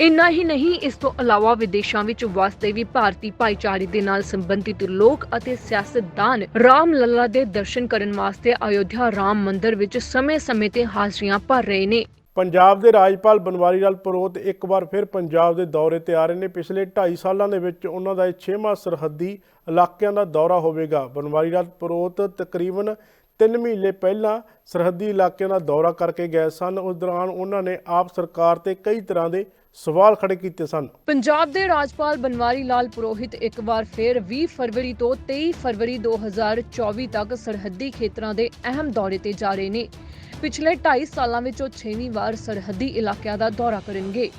ਇੰਨਾ ਹੀ ਨਹੀਂ, ਇਸ ਤੋਂ ਇਲਾਵਾ ਵਿਦੇਸ਼ਾਂ ਵਿੱਚ ਵਸਦੇ ਵੀ ਭਾਰਤੀ ਭਾਈਚਾਰੇ ਦੇ ਨਾਲ ਸੰਬੰਧਿਤ ਲੋਕ ਅਤੇ ਸਿਆਸਤਦਾਨ ਰਾਮ ਲੱਲਾ ਦੇ ਦਰਸ਼ਨ ਕਰਨ ਵਾਸਤੇ ਅਯੋਧਿਆ ਰਾਮ ਮੰਦਿਰ ਵਿੱਚ ਸਮੇਂ-ਸਮੇਂ ਤੇ ਹਾਜ਼ਰੀਆਂ ਭਰ ਰਹੇ ਨੇ। ਪੰਜਾਬ ਦੇ ਰਾਜਪਾਲ ਬਨਵਾਰੀ ਲਾਲ ਪੁਰੋਹਿਤ ਇੱਕ ਵਾਰ ਫਿਰ ਪੰਜਾਬ ਦੇ ਦੌਰੇ ਤੇ ਆ ਰਹੇ ਨੇ। ਪਿਛਲੇ 2.5 ਸਾਲਾਂ ਦੇ ਵਿੱਚ ਉਹਨਾਂ ਦਾ ਇਹ 6ਵਾਂ ਸਰਹੱਦੀ ਇਲਾਕਿਆਂ ਦਾ ਦੌਰਾ ਹੋਵੇਗਾ। ਬਨਵਾਰੀ ਲਾਲ ਪੁਰੋਹਿਤ ਤਕਰੀਬਨ 3 ਮਹੀਨੇ ਪਹਿਲਾਂ ਸਰਹੱਦੀ ਇਲਾਕਿਆਂ ਦਾ ਦੌਰਾ ਕਰਕੇ ਗਏ ਸਨ। ਉਸ ਦੌਰਾਨ ਉਹਨਾਂ ਨੇ ਆਪ ਸਰਕਾਰ ਤੇ ਕਈ ਤਰ੍ਹਾਂ ਦੇ ਸਵਾਲ ਖੜੇ ਕੀਤੇ ਸਨ। ਪੰਜਾਬ ਦੇ ਰਾਜਪਾਲ ਬਨਵਾਰੀ ਲਾਲ ਪੁਰੋਹਿਤ ਇੱਕ ਵਾਰ ਫਿਰ 20 ਫਰਵਰੀ ਤੋਂ 23 ਫਰਵਰੀ 2024 ਤੱਕ ਸਰਹੱਦੀ ਖੇਤਰਾਂ ਦੇ ਅਹਿਮ ਦੌਰੇ ਤੇ ਜਾ ਰਹੇ ਨੇ। ਪਿਛਲੇ 2.5 ਸਾਲਾਂ ਵਿੱਚ ਉਹ 6ਵੀਂ ਵਾਰ ਸਰਹੱਦੀ ਇਲਾਕਿਆਂ ਦਾ ਦੌਰਾ ਕਰਨਗੇ।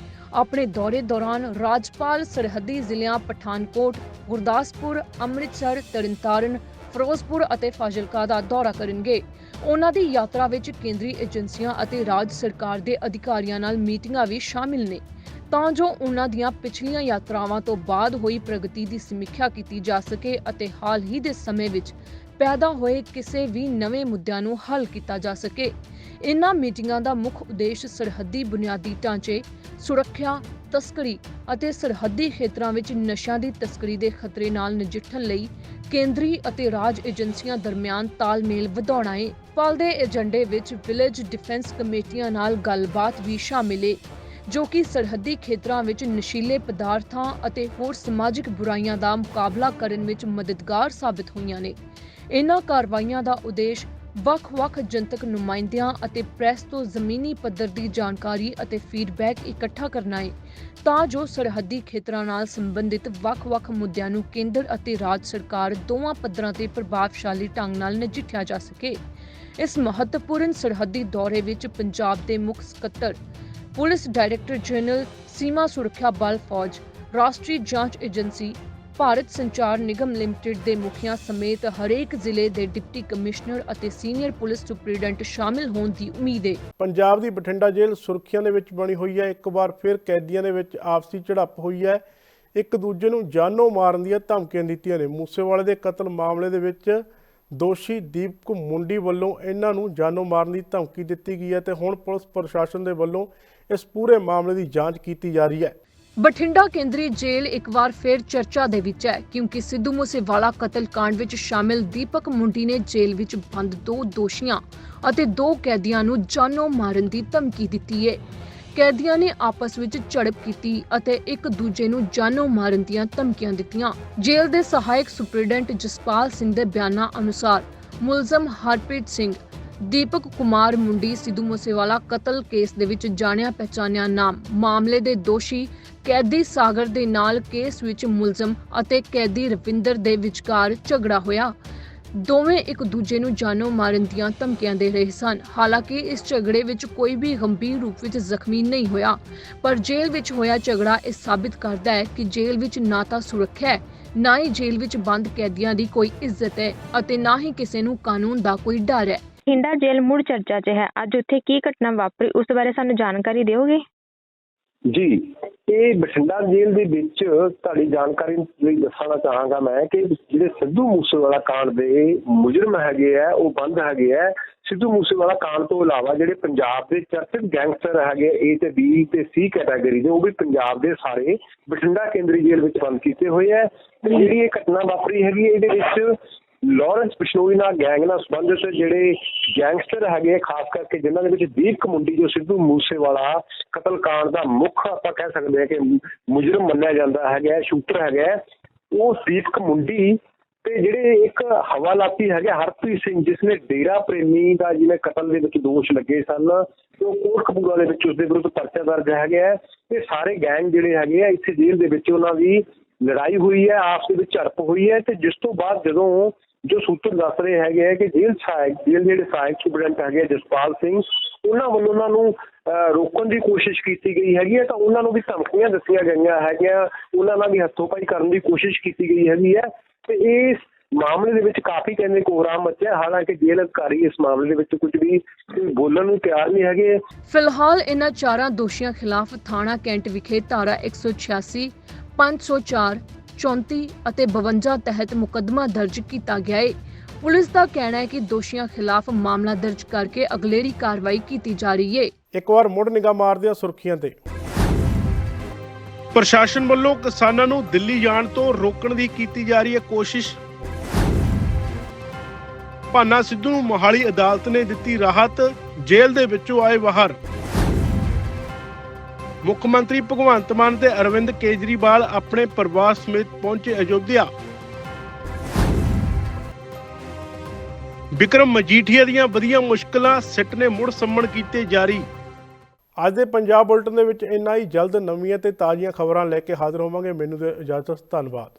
ਆਪਣੇ ਦੌਰੇ ਦੌਰਾਨ ਰਾਜਪਾਲ ਸਰਹੱਦੀ ਜ਼ਿਲ੍ਹਿਆਂ ਪਠਾਨਕੋਟ, ਗੁਰਦਾਸਪੁਰ, ਅੰਮ੍ਰਿਤਸਰ, ਤਰਨਤਾਰਨ, ਫਿਰੋਜ਼ਪੁਰ ਅਤੇ ਫਾਜ਼ਿਲਕਾ ਦਾ ਦੌਰਾ ਕਰਨਗੇ। ਉਹਨਾਂ ਦੀ ਯਾਤਰਾ ਵਿੱਚ ਕੇਂਦਰੀ ਏਜੰਸੀਆਂ ਅਤੇ ਰਾਜ ਸਰਕਾਰ ਦੇ ਅਧਿਕਾਰੀਆਂ ਨਾਲ ਮੀਟਿੰਗਾਂ ਵੀ ਸ਼ਾਮਿਲ ਨੇ। ਤਾਂ ਜੋ ਉਹਨਾਂ ਦੀਆਂ ਪਿਛਲੀਆਂ ਯਾਤਰਾਵਾਂ ਤੋਂ ਬਾਅਦ ਹੋਈ ਪ੍ਰਗਤੀ ਦੀ ਸਮੀਖਿਆ ਕੀਤੀ ਜਾ ਸਕੇ ਅਤੇ ਹਾਲ ਹੀ ਦੇ ਸਮੇਂ ਵਿੱਚ ਪੈਦਾ ਹੋਏ ਕਿਸੇ ਵੀ ਨਵੇਂ ਮੁੱਦਿਆਂ ਨੂੰ ਹੱਲ ਕੀਤਾ ਜਾ ਸਕੇ। ਇਨ੍ਹਾਂ ਮੀਟਿੰਗਾਂ ਦਾ ਮੁੱਖ ਉਦੇਸ਼ ਸਰਹੱਦੀ ਬੁਨਿਆਦੀ ਢਾਂਚੇ, ਸੁਰੱਖਿਆ, ਤਸਕਰੀ ਅਤੇ ਸਰਹੱਦੀ ਖੇਤਰਾਂ ਵਿੱਚ ਨਸ਼ਿਆਂ ਦੀ ਤਸਕਰੀ ਦੇ ਖਤਰੇ ਨਾਲ ਨਜਿੱਠਣ ਲਈ ਕੇਂਦਰੀ ਅਤੇ ਰਾਜ ਏਜੰਸੀਆਂ ਦਰਮਿਆਨ ਤਾਲਮੇਲ ਵਧਾਉਣਾ ਹੈ ਪਲ ਦੇ ਏਜੰਡੇ ਵਿੱਚ ਵਿਲੇਜ ਡਿਫੈਂਸ ਕਮੇਟੀਆਂ ਨਾਲ ਗੱਲਬਾਤ ਵੀ ਸ਼ਾਮਿਲ ਹੈ ਜੋ ਕਿ ਸਰਹੱਦੀ ਖੇਤਰਾਂ ਵਿੱਚ ਨਸ਼ੀਲੇ ਪਦਾਰਥਾਂ ਅਤੇ ਹੋਰ ਸਮਾਜਿਕ ਬੁਰਾਈਆਂ ਦਾ ਮੁਕਾਬਲਾ ਕਰਨ ਵਿੱਚ ਮਦਦਗਾਰ ਸਾਬਤ ਹੋਈਆਂ ਨੇ। ਇਨ੍ਹਾਂ ਕਾਰਵਾਈਆਂ ਦਾ ਉਦੇਸ਼ ਵੱਖ-ਵੱਖ ਜਨਤਕ ਨੁਮਾਇੰਦਿਆਂ ਅਤੇ ਪ੍ਰੈਸ ਤੋਂ ਜ਼ਮੀਨੀ ਪੱਧਰ ਦੀ ਜਾਣਕਾਰੀ ਅਤੇ ਫੀਡਬੈਕ ਇਕੱਠਾ ਕਰਨਾ ਹੈ, ਤਾਂ ਜੋ ਸਰਹੱਦੀ ਖੇਤਰਾਂ ਨਾਲ ਸੰਬੰਧਿਤ ਵੱਖ-ਵੱਖ ਮੁੱਦਿਆਂ ਨੂੰ ਕੇਂਦਰ ਅਤੇ ਰਾਜ ਸਰਕਾਰ ਦੋਵਾਂ ਪੱਧਰਾਂ ਤੇ ਪ੍ਰਭਾਵਸ਼ਾਲੀ ਢੰਗ ਨਾਲ ਨਜਿੱਠਿਆ ਜਾ ਸਕੇ। ਇਸ ਮਹੱਤਵਪੂਰਨ ਸਰਹੱਦੀ ਦੌਰੇ ਵਿੱਚ ਪੰਜਾਬ ਦੇ ਮੁੱਖ ਸਕੱਤਰ ਪੁਲਿਸ ਡਾਇਰੈਕਟਰ ਜਨਰਲ ਸੀਮਾ ਸੁਰੱਖਿਆ ਬਲ ਫੌਜ, ਰਾਸ਼ਟਰੀ ਜਾਂਚ ਏਜੰਸੀ, ਭਾਰਤ ਸੰਚਾਰ ਨਿਗਮ ਲਿਮਟਿਡ ਦੇ ਮੁਖੀਆਂ ਸਮੇਤ ਹਰੇਕ ਜ਼ਿਲ੍ਹੇ ਦੇ ਡਿਪਟੀ ਕਮਿਸ਼ਨਰ ਅਤੇ ਸੀਨੀਅਰ ਪੁਲਿਸ ਸੁਪਰੀਡੈਂਟ ਸ਼ਾਮਿਲ ਹੋਣ ਦੀ ਉਮੀਦ ਹੈ ਪੰਜਾਬ ਦੀ ਬਠਿੰਡਾ ਜੇਲ੍ਹ ਸੁਰੱਖਿਆ ਦੇ ਵਿੱਚ ਬਣੀ ਹੋਈ ਹੈ। ਇੱਕ ਵਾਰ ਫਿਰ ਕੈਦੀਆਂ ਦੇ ਵਿੱਚ ਆਪਸੀ ਝੜਪ ਹੋਈ ਹੈ। ਇੱਕ ਦੂਜੇ ਨੂੰ ਜਾਨੋਂ ਮਾਰਨ ਦੀਆਂ ਧਮਕੀਆਂ ਦਿੱਤੀਆਂ ਨੇ। ਮੂਸੇਵਾਲੇ ਦੇ ਕਤਲ ਮਾਮਲੇ ਦੇ ਵਿੱਚ ਦੋਸ਼ੀ ਦੀਪਕ ਮੁੰਡੀ ਵੱਲੋਂ ਇਹਨਾਂ ਨੂੰ ਜਾਨੋਂ ਮਾਰਨ ਦੀ ਧਮਕੀ ਦਿੱਤੀ ਗਈ ਹੈ ਤੇ ਹੁਣ ਪੁਲਿਸ ਪ੍ਰਸ਼ਾਸਨ ਦੇ ਵੱਲੋਂ ਇਸ ਪੂਰੇ ਮਾਮਲੇ ਦੀ ਜਾਂਚ ਕੀਤੀ ਜਾ ਰਹੀ ਹੈ। ਬਠਿੰਡਾ ਕੇਂਦਰੀ ਜੇਲ੍ਹ ਇੱਕ ਵਾਰ ਫਿਰ ਚਰਚਾ ਦੇ ਵਿੱਚ ਹੈ, ਕਿਉਂਕਿ ਸਿੱਧੂ ਮੂਸੇਵਾਲਾ ਕਤਲकांड ਵਿੱਚ ਸ਼ਾਮਿਲ ਦੀਪਕ ਮੁੰਡੀ ਨੇ ਜੇਲ੍ਹ ਵਿੱਚ ਬੰਦ ਦੋ ਦੋਸ਼ੀਆਂ ਅਤੇ ਦੋ ਕੈਦੀਆਂ ਨੂੰ ਜਾਨੋਂ ਮਾਰਨ ਦੀ ਧਮਕੀ ਦਿੱਤੀ ਹੈ। ਕੈਦੀਆਂ ਨੇ ਆਪਸ ਵਿੱਚ ਝੜਪ ਕੀਤੀ ਅਤੇ ਇੱਕ ਦੂਜੇ ਨੂੰ ਜਾਨੋਂ ਮਾਰਨ ਦੀਆਂ ਧਮਕੀਆਂ ਦਿੱਤੀਆਂ। ਜੇਲ੍ਹ ਦੇ ਸਹਾਇਕ ਸੁਪਰਡੈਂਟ ਜਸਪਾਲ ਸਿੰਘ ਦੇ ਬਿਆਨਾਂ ਅਨੁਸਾਰ ਮੁਲਜ਼ਮ ਹਰਪ੍ਰੀਤ ਸਿੰਘ ਦੀਪਕ ਕੁਮਾਰ ਮੁੰਡੀ, ਸਿੱਧੂ ਮੂਸੇਵਾਲਾ ਕਤਲ ਕੇਸ ਦੇ ਵਿੱਚ ਜਾਣਿਆ ਪਛਾਣਿਆ ਨਾਮ। ਮਾਮਲੇ ਦੇ ਦੋਸ਼ੀ ਕੈਦੀ ਸਾਗਰ ਦੇ ਨਾਲ ਕੇਸ ਵਿੱਚ ਮੁਲਜ਼ਮ ਅਤੇ ਕੈਦੀ ਰਵਿੰਦਰ ਦੇ ਵਿਚਕਾਰ ਝਗੜਾ ਹੋਇਆ। ਦੋਵੇਂ ਇੱਕ ਦੂਜੇ ਨੂੰ ਜਾਨੋਂ ਮਾਰਨ ਦੀਆਂ ਧਮਕੀਆਂ ਦੇ ਰਹੇ ਸਨ। ਹਾਲਾਂਕਿ ਇਸ ਝਗੜੇ ਵਿੱਚ ਕੋਈ ਵੀ ਗੰਭੀਰ ਰੂਪ ਵਿੱਚ ਜ਼ਖਮੀ ਨਹੀਂ ਹੋਇਆ, ਪਰ ਜੇਲ੍ਹ ਵਿੱਚ ਹੋਇਆ ਝਗੜਾ ਇਹ ਸਾਬਿਤ ਕਰਦਾ ਹੈ ਕਿ ਜੇਲ੍ਹ ਵਿੱਚ ਨਾ ਤਾਂ ਸੁਰੱਖਿਆ ਹੈ, ਨਾ ਹੀ ਜੇਲ੍ਹ ਵਿੱਚ ਬੰਦ ਕੈਦੀਆਂ ਦੀ ਕੋਈ ਇੱਜ਼ਤ ਹੈ ਅਤੇ ਨਾ ਹੀ ਕਿਸੇ ਨੂੰ ਕਾਨੂੰਨ ਦਾ ਕੋਈ ਡਰ ਹੈ। ਹਿੰਦਾ ਜੇਲ੍ਹ ਮੁੜ ਚਰਚਾ 'ਚ ਹੈ। ਅੱਜ ਉੱਥੇ ਕੀ ਘਟਨਾ ਵਾਪਰੀ ਉਸ ਬਾਰੇ ਸਾਨੂੰ ਜਾਣਕਾਰੀ ਦਿਓਗੇ? ਜੀ ਇਹ ਬਠਿੰਡਾ ਜੇਲ੍ਹ ਦੇ ਵਿੱਚ ਤੁਹਾਡੀ ਜਾਣਕਾਰੀ ਲਈ ਦੱਸਣਾ ਚਾਹਾਂਗਾ ਮੈਂ ਕਿ ਜਿਹੜੇ ਸਿੱਧੂ ਮੂਸੇਵਾਲਾ ਕਾਂਡ ਦੇ ਮੁਜਰਮ ਹੈਗੇ ਆ ਉਹ ਬੰਦ ਹੈਗੇ ਆ। ਸਿੱਧੂ ਮੂਸੇਵਾਲਾ ਕਾਂਡ ਤੋਂ ਇਲਾਵਾ ਜਿਹੜੇ ਪੰਜਾਬ ਦੇ ਚਰਚਿਤ ਗੈਂਗਸਟਰ ਹੈਗੇ A ਤੇ B ਤੇ C ਕੈਟਾਗਰੀ ਦੇ ਉਹ ਵੀ ਪੰਜਾਬ ਦੇ ਸਾਰੇ ਬਠਿੰਡਾ ਕੇਂਦਰੀ ਜੇਲ੍ਹ ਵਿੱਚ ਬੰਦ ਕੀਤੇ ਹੋਏ ਆ। ਤੇ ਜਿਹੜੀ ਇਹ ਘਟਨਾ ਵਾਪਰੀ ਹੈਗੀ ਹੈ, ਇਹਦੇ ਵਿੱਚ ਲਾਰੈਂਸ ਬਿਸ਼ਨੋਈ ਨਾਲ ਗੈਂਗ ਨਾਲ ਸੰਬੰਧਿਤ ਜਿਹੜੇ ਗੈਂਗਸਟਰ ਹੈਗੇ ਖਾਸ ਕਰਕੇ ਜਿਨ੍ਹਾਂ ਦੇ ਵਿੱਚ ਦੀਪਕ ਮੁੰਡੀ, ਜੋ ਸਿੱਧੂ ਮੂਸੇਵਾਲਾ ਕਤਲकांड ਦਾ ਮੁੱਖ ਆਪਾਂ ਕਹਿ ਸਕਦੇ ਹਾਂ ਕਿ ਮੁਜਰਮ ਮੰਨਿਆ ਜਾਂਦਾ ਹੈਗਾ, ਸ਼ੂਟਰ ਹੈਗਾ ਉਹ ਦੀਪਕ ਮੁੰਡੀ ਤੇ ਜਿਹੜੇ ਇੱਕ ਹਵਾਲਾਤੀ ਹੈਗੇ ਹਰਪ੍ਰੀਤ ਸਿੰਘ, ਜਿਸ ਨੇ ਡੇਰਾ ਪ੍ਰੇਮੀ ਦਾ ਜਿਹਨੇ ਕਤਲ ਦੇ ਵਿੱਚ ਦੋਸ਼ ਲੱਗੇ ਸਨ, ਤੇ ਉਹ ਕੋਟਕਪੂਰਾ ਦੇ ਵਿੱਚ ਉਸ ਦੇ ਵਿਰੁੱਧ ਪਰਚਾ ਦਰਜ ਹੈਗਾ ਹੈ। ਇਹ ਸਾਰੇ ਗੈਂਗ ਜਿਹੜੇ ਹੈਗੇ ਆ, ਇੱਥੇ ਜੇਲ੍ਹ ਦੇ ਵਿੱਚ ਉਹਨਾਂ ਦੀ ਲੜਾਈ ਹੋਈ ਹੈ, ਆਪਸ ਦੇ ਵਿੱਚ ਝੜਪ ਹੋਈ ਹੈ, ਤੇ ਜਿਸ ਤੋਂ ਬਾਅਦ ਜਦੋਂ ਜੋ ਸੂਤਰ ਦੱਸ ਰਹੇ ਹੈਗੇ ਆ ਕਿ ਜੇਲ੍ਹ ਸਹਾਇਕ, ਜੇਲ੍ਹ ਜਿਹੜੇ ਸਹਾਇਕ ਸੁਪਰਡੈਂਟ ਹੈਗੇ ਜਸਪਾਲ ਸਿੰਘ, ਉਹਨਾਂ ਵੱਲੋਂ ਉਹਨਾਂ ਨੂੰ ਰੋਕਣ ਦੀ ਕੋਸ਼ਿਸ਼ ਕੀਤੀ ਗਈ ਹੈਗੀ ਹੈ ਤਾਂ ਉਹਨਾਂ ਨੂੰ ਵੀ ਧਮਕੀਆਂ ਦਿੱਤੀਆਂ ਗਈਆਂ ਹੈਗੀਆਂ, ਉਹਨਾਂ ਨਾਲ ਵੀ ਹੱਥੋਂ-ਪਾਈ ਕਰਨ ਦੀ ਕੋਸ਼ਿਸ਼ ਕੀਤੀ ਗਈ ਹੈਗੀ ਹੈ ਤੇ ਇਸ ਮਾਮਲੇ ਦੇ ਵਿੱਚ ਕਾਫੀ ਕਹਿੰਦੇ ਕੋਹਰਾਮ ਮਚਿਆ ਹਾਲਾਂਕਿ ਜੇਲ੍ਹ ਅਧਿਕਾਰੀ ਇਸ ਮਾਮਲੇ ਦੇ ਵਿੱਚ ਕੁਝ ਵੀ ਬੋਲਣ ਨੂੰ ਤਿਆਰ ਨਹੀਂ ਹੈਗੇ। ਫਿਲਹਾਲ ਇਹਨਾਂ ਚਾਰਾਂ ਦੋਸ਼ੀਆਂ ਖਿਲਾਫ ਥਾਣਾ ਕੈਂਟ ਵਿਖੇ ਧਾਰਾ 186 504 34 ਅਤੇ 52 ਤਹਿਤ ਮੁਕੱਦਮਾ ਦਰਜ ਕੀਤਾ ਗਿਆ ਹੈ ਪੁਲਿਸ ਦਾ ਕਹਿਣਾ ਹੈ ਕਿ ਦੋਸ਼ੀਆਂ ਖਿਲਾਫ ਮਾਮਲਾ ਦਰਜ ਕਰਕੇ ਅਗਲੇਰੀ ਕਾਰਵਾਈ ਕੀਤੀ ਜਾ ਰਹੀ ਹੈ ਇੱਕ ਵਾਰ ਮੁੜ ਨਿਗਾਹ ਮਾਰਦੇ ਹਾਂ ਸੁਰਖੀਆਂ ਤੇ। ਪ੍ਰਸ਼ਾਸਨ ਵੱਲੋਂ ਕਿਸਾਨਾਂ ਨੂੰ ਦਿੱਲੀ ਜਾਣ ਤੋਂ ਰੋਕਣ ਦੀ ਕੀਤੀ ਜਾ ਰਹੀ ਹੈ ਕੋਸ਼ਿਸ਼। ਭਾਨਾ ਸਿੱਧੂ ਨੂੰ ਮੋਹਾਲੀ ਅਦਾਲਤ ਨੇ ਦਿੱਤੀ ਰਾਹਤ ਜੇਲ੍ਹ ਦੇ ਵਿੱਚੋਂ ਆਏ ਬਾਹਰ ਮੁੱਖ ਮੰਤਰੀ ਭਗਵੰਤ ਮਾਨ ਤੇ ਅਰਵਿੰਦ ਕੇਜਰੀਵਾਲ ਆਪਣੇ ਪਰਿਵਾਰ ਸਮੇਤ ਪਹੁੰਚੇ ਅਯੋਧਿਆ। ਵਿਕਰਮ ਮਜੀਠੀਆ ਦੀਆਂ ਵਧੀਆਂ ਮੁਸ਼ਕਲਾਂ ਸਿੱਟ ਨੇ ਮੁੜ ਸੰਮਣ ਕੀਤੇ ਜਾਰੀ। ਅੱਜ ਦੇ ਪੰਜਾਬ ਬੁਲਟਨ ਦੇ ਵਿੱਚ ਇੰਨਾ ਹੀ। ਜਲਦ ਨਵੀਆਂ ਤੇ ਤਾਜ਼ੀਆਂ ਖਬਰਾਂ ਲੈ ਕੇ ਹਾਜ਼ਰ ਹੋਵਾਂਗੇ। ਮੈਨੂੰ ਦੇ ਇਜਾਜ਼ਤ, ਧੰਨਵਾਦ।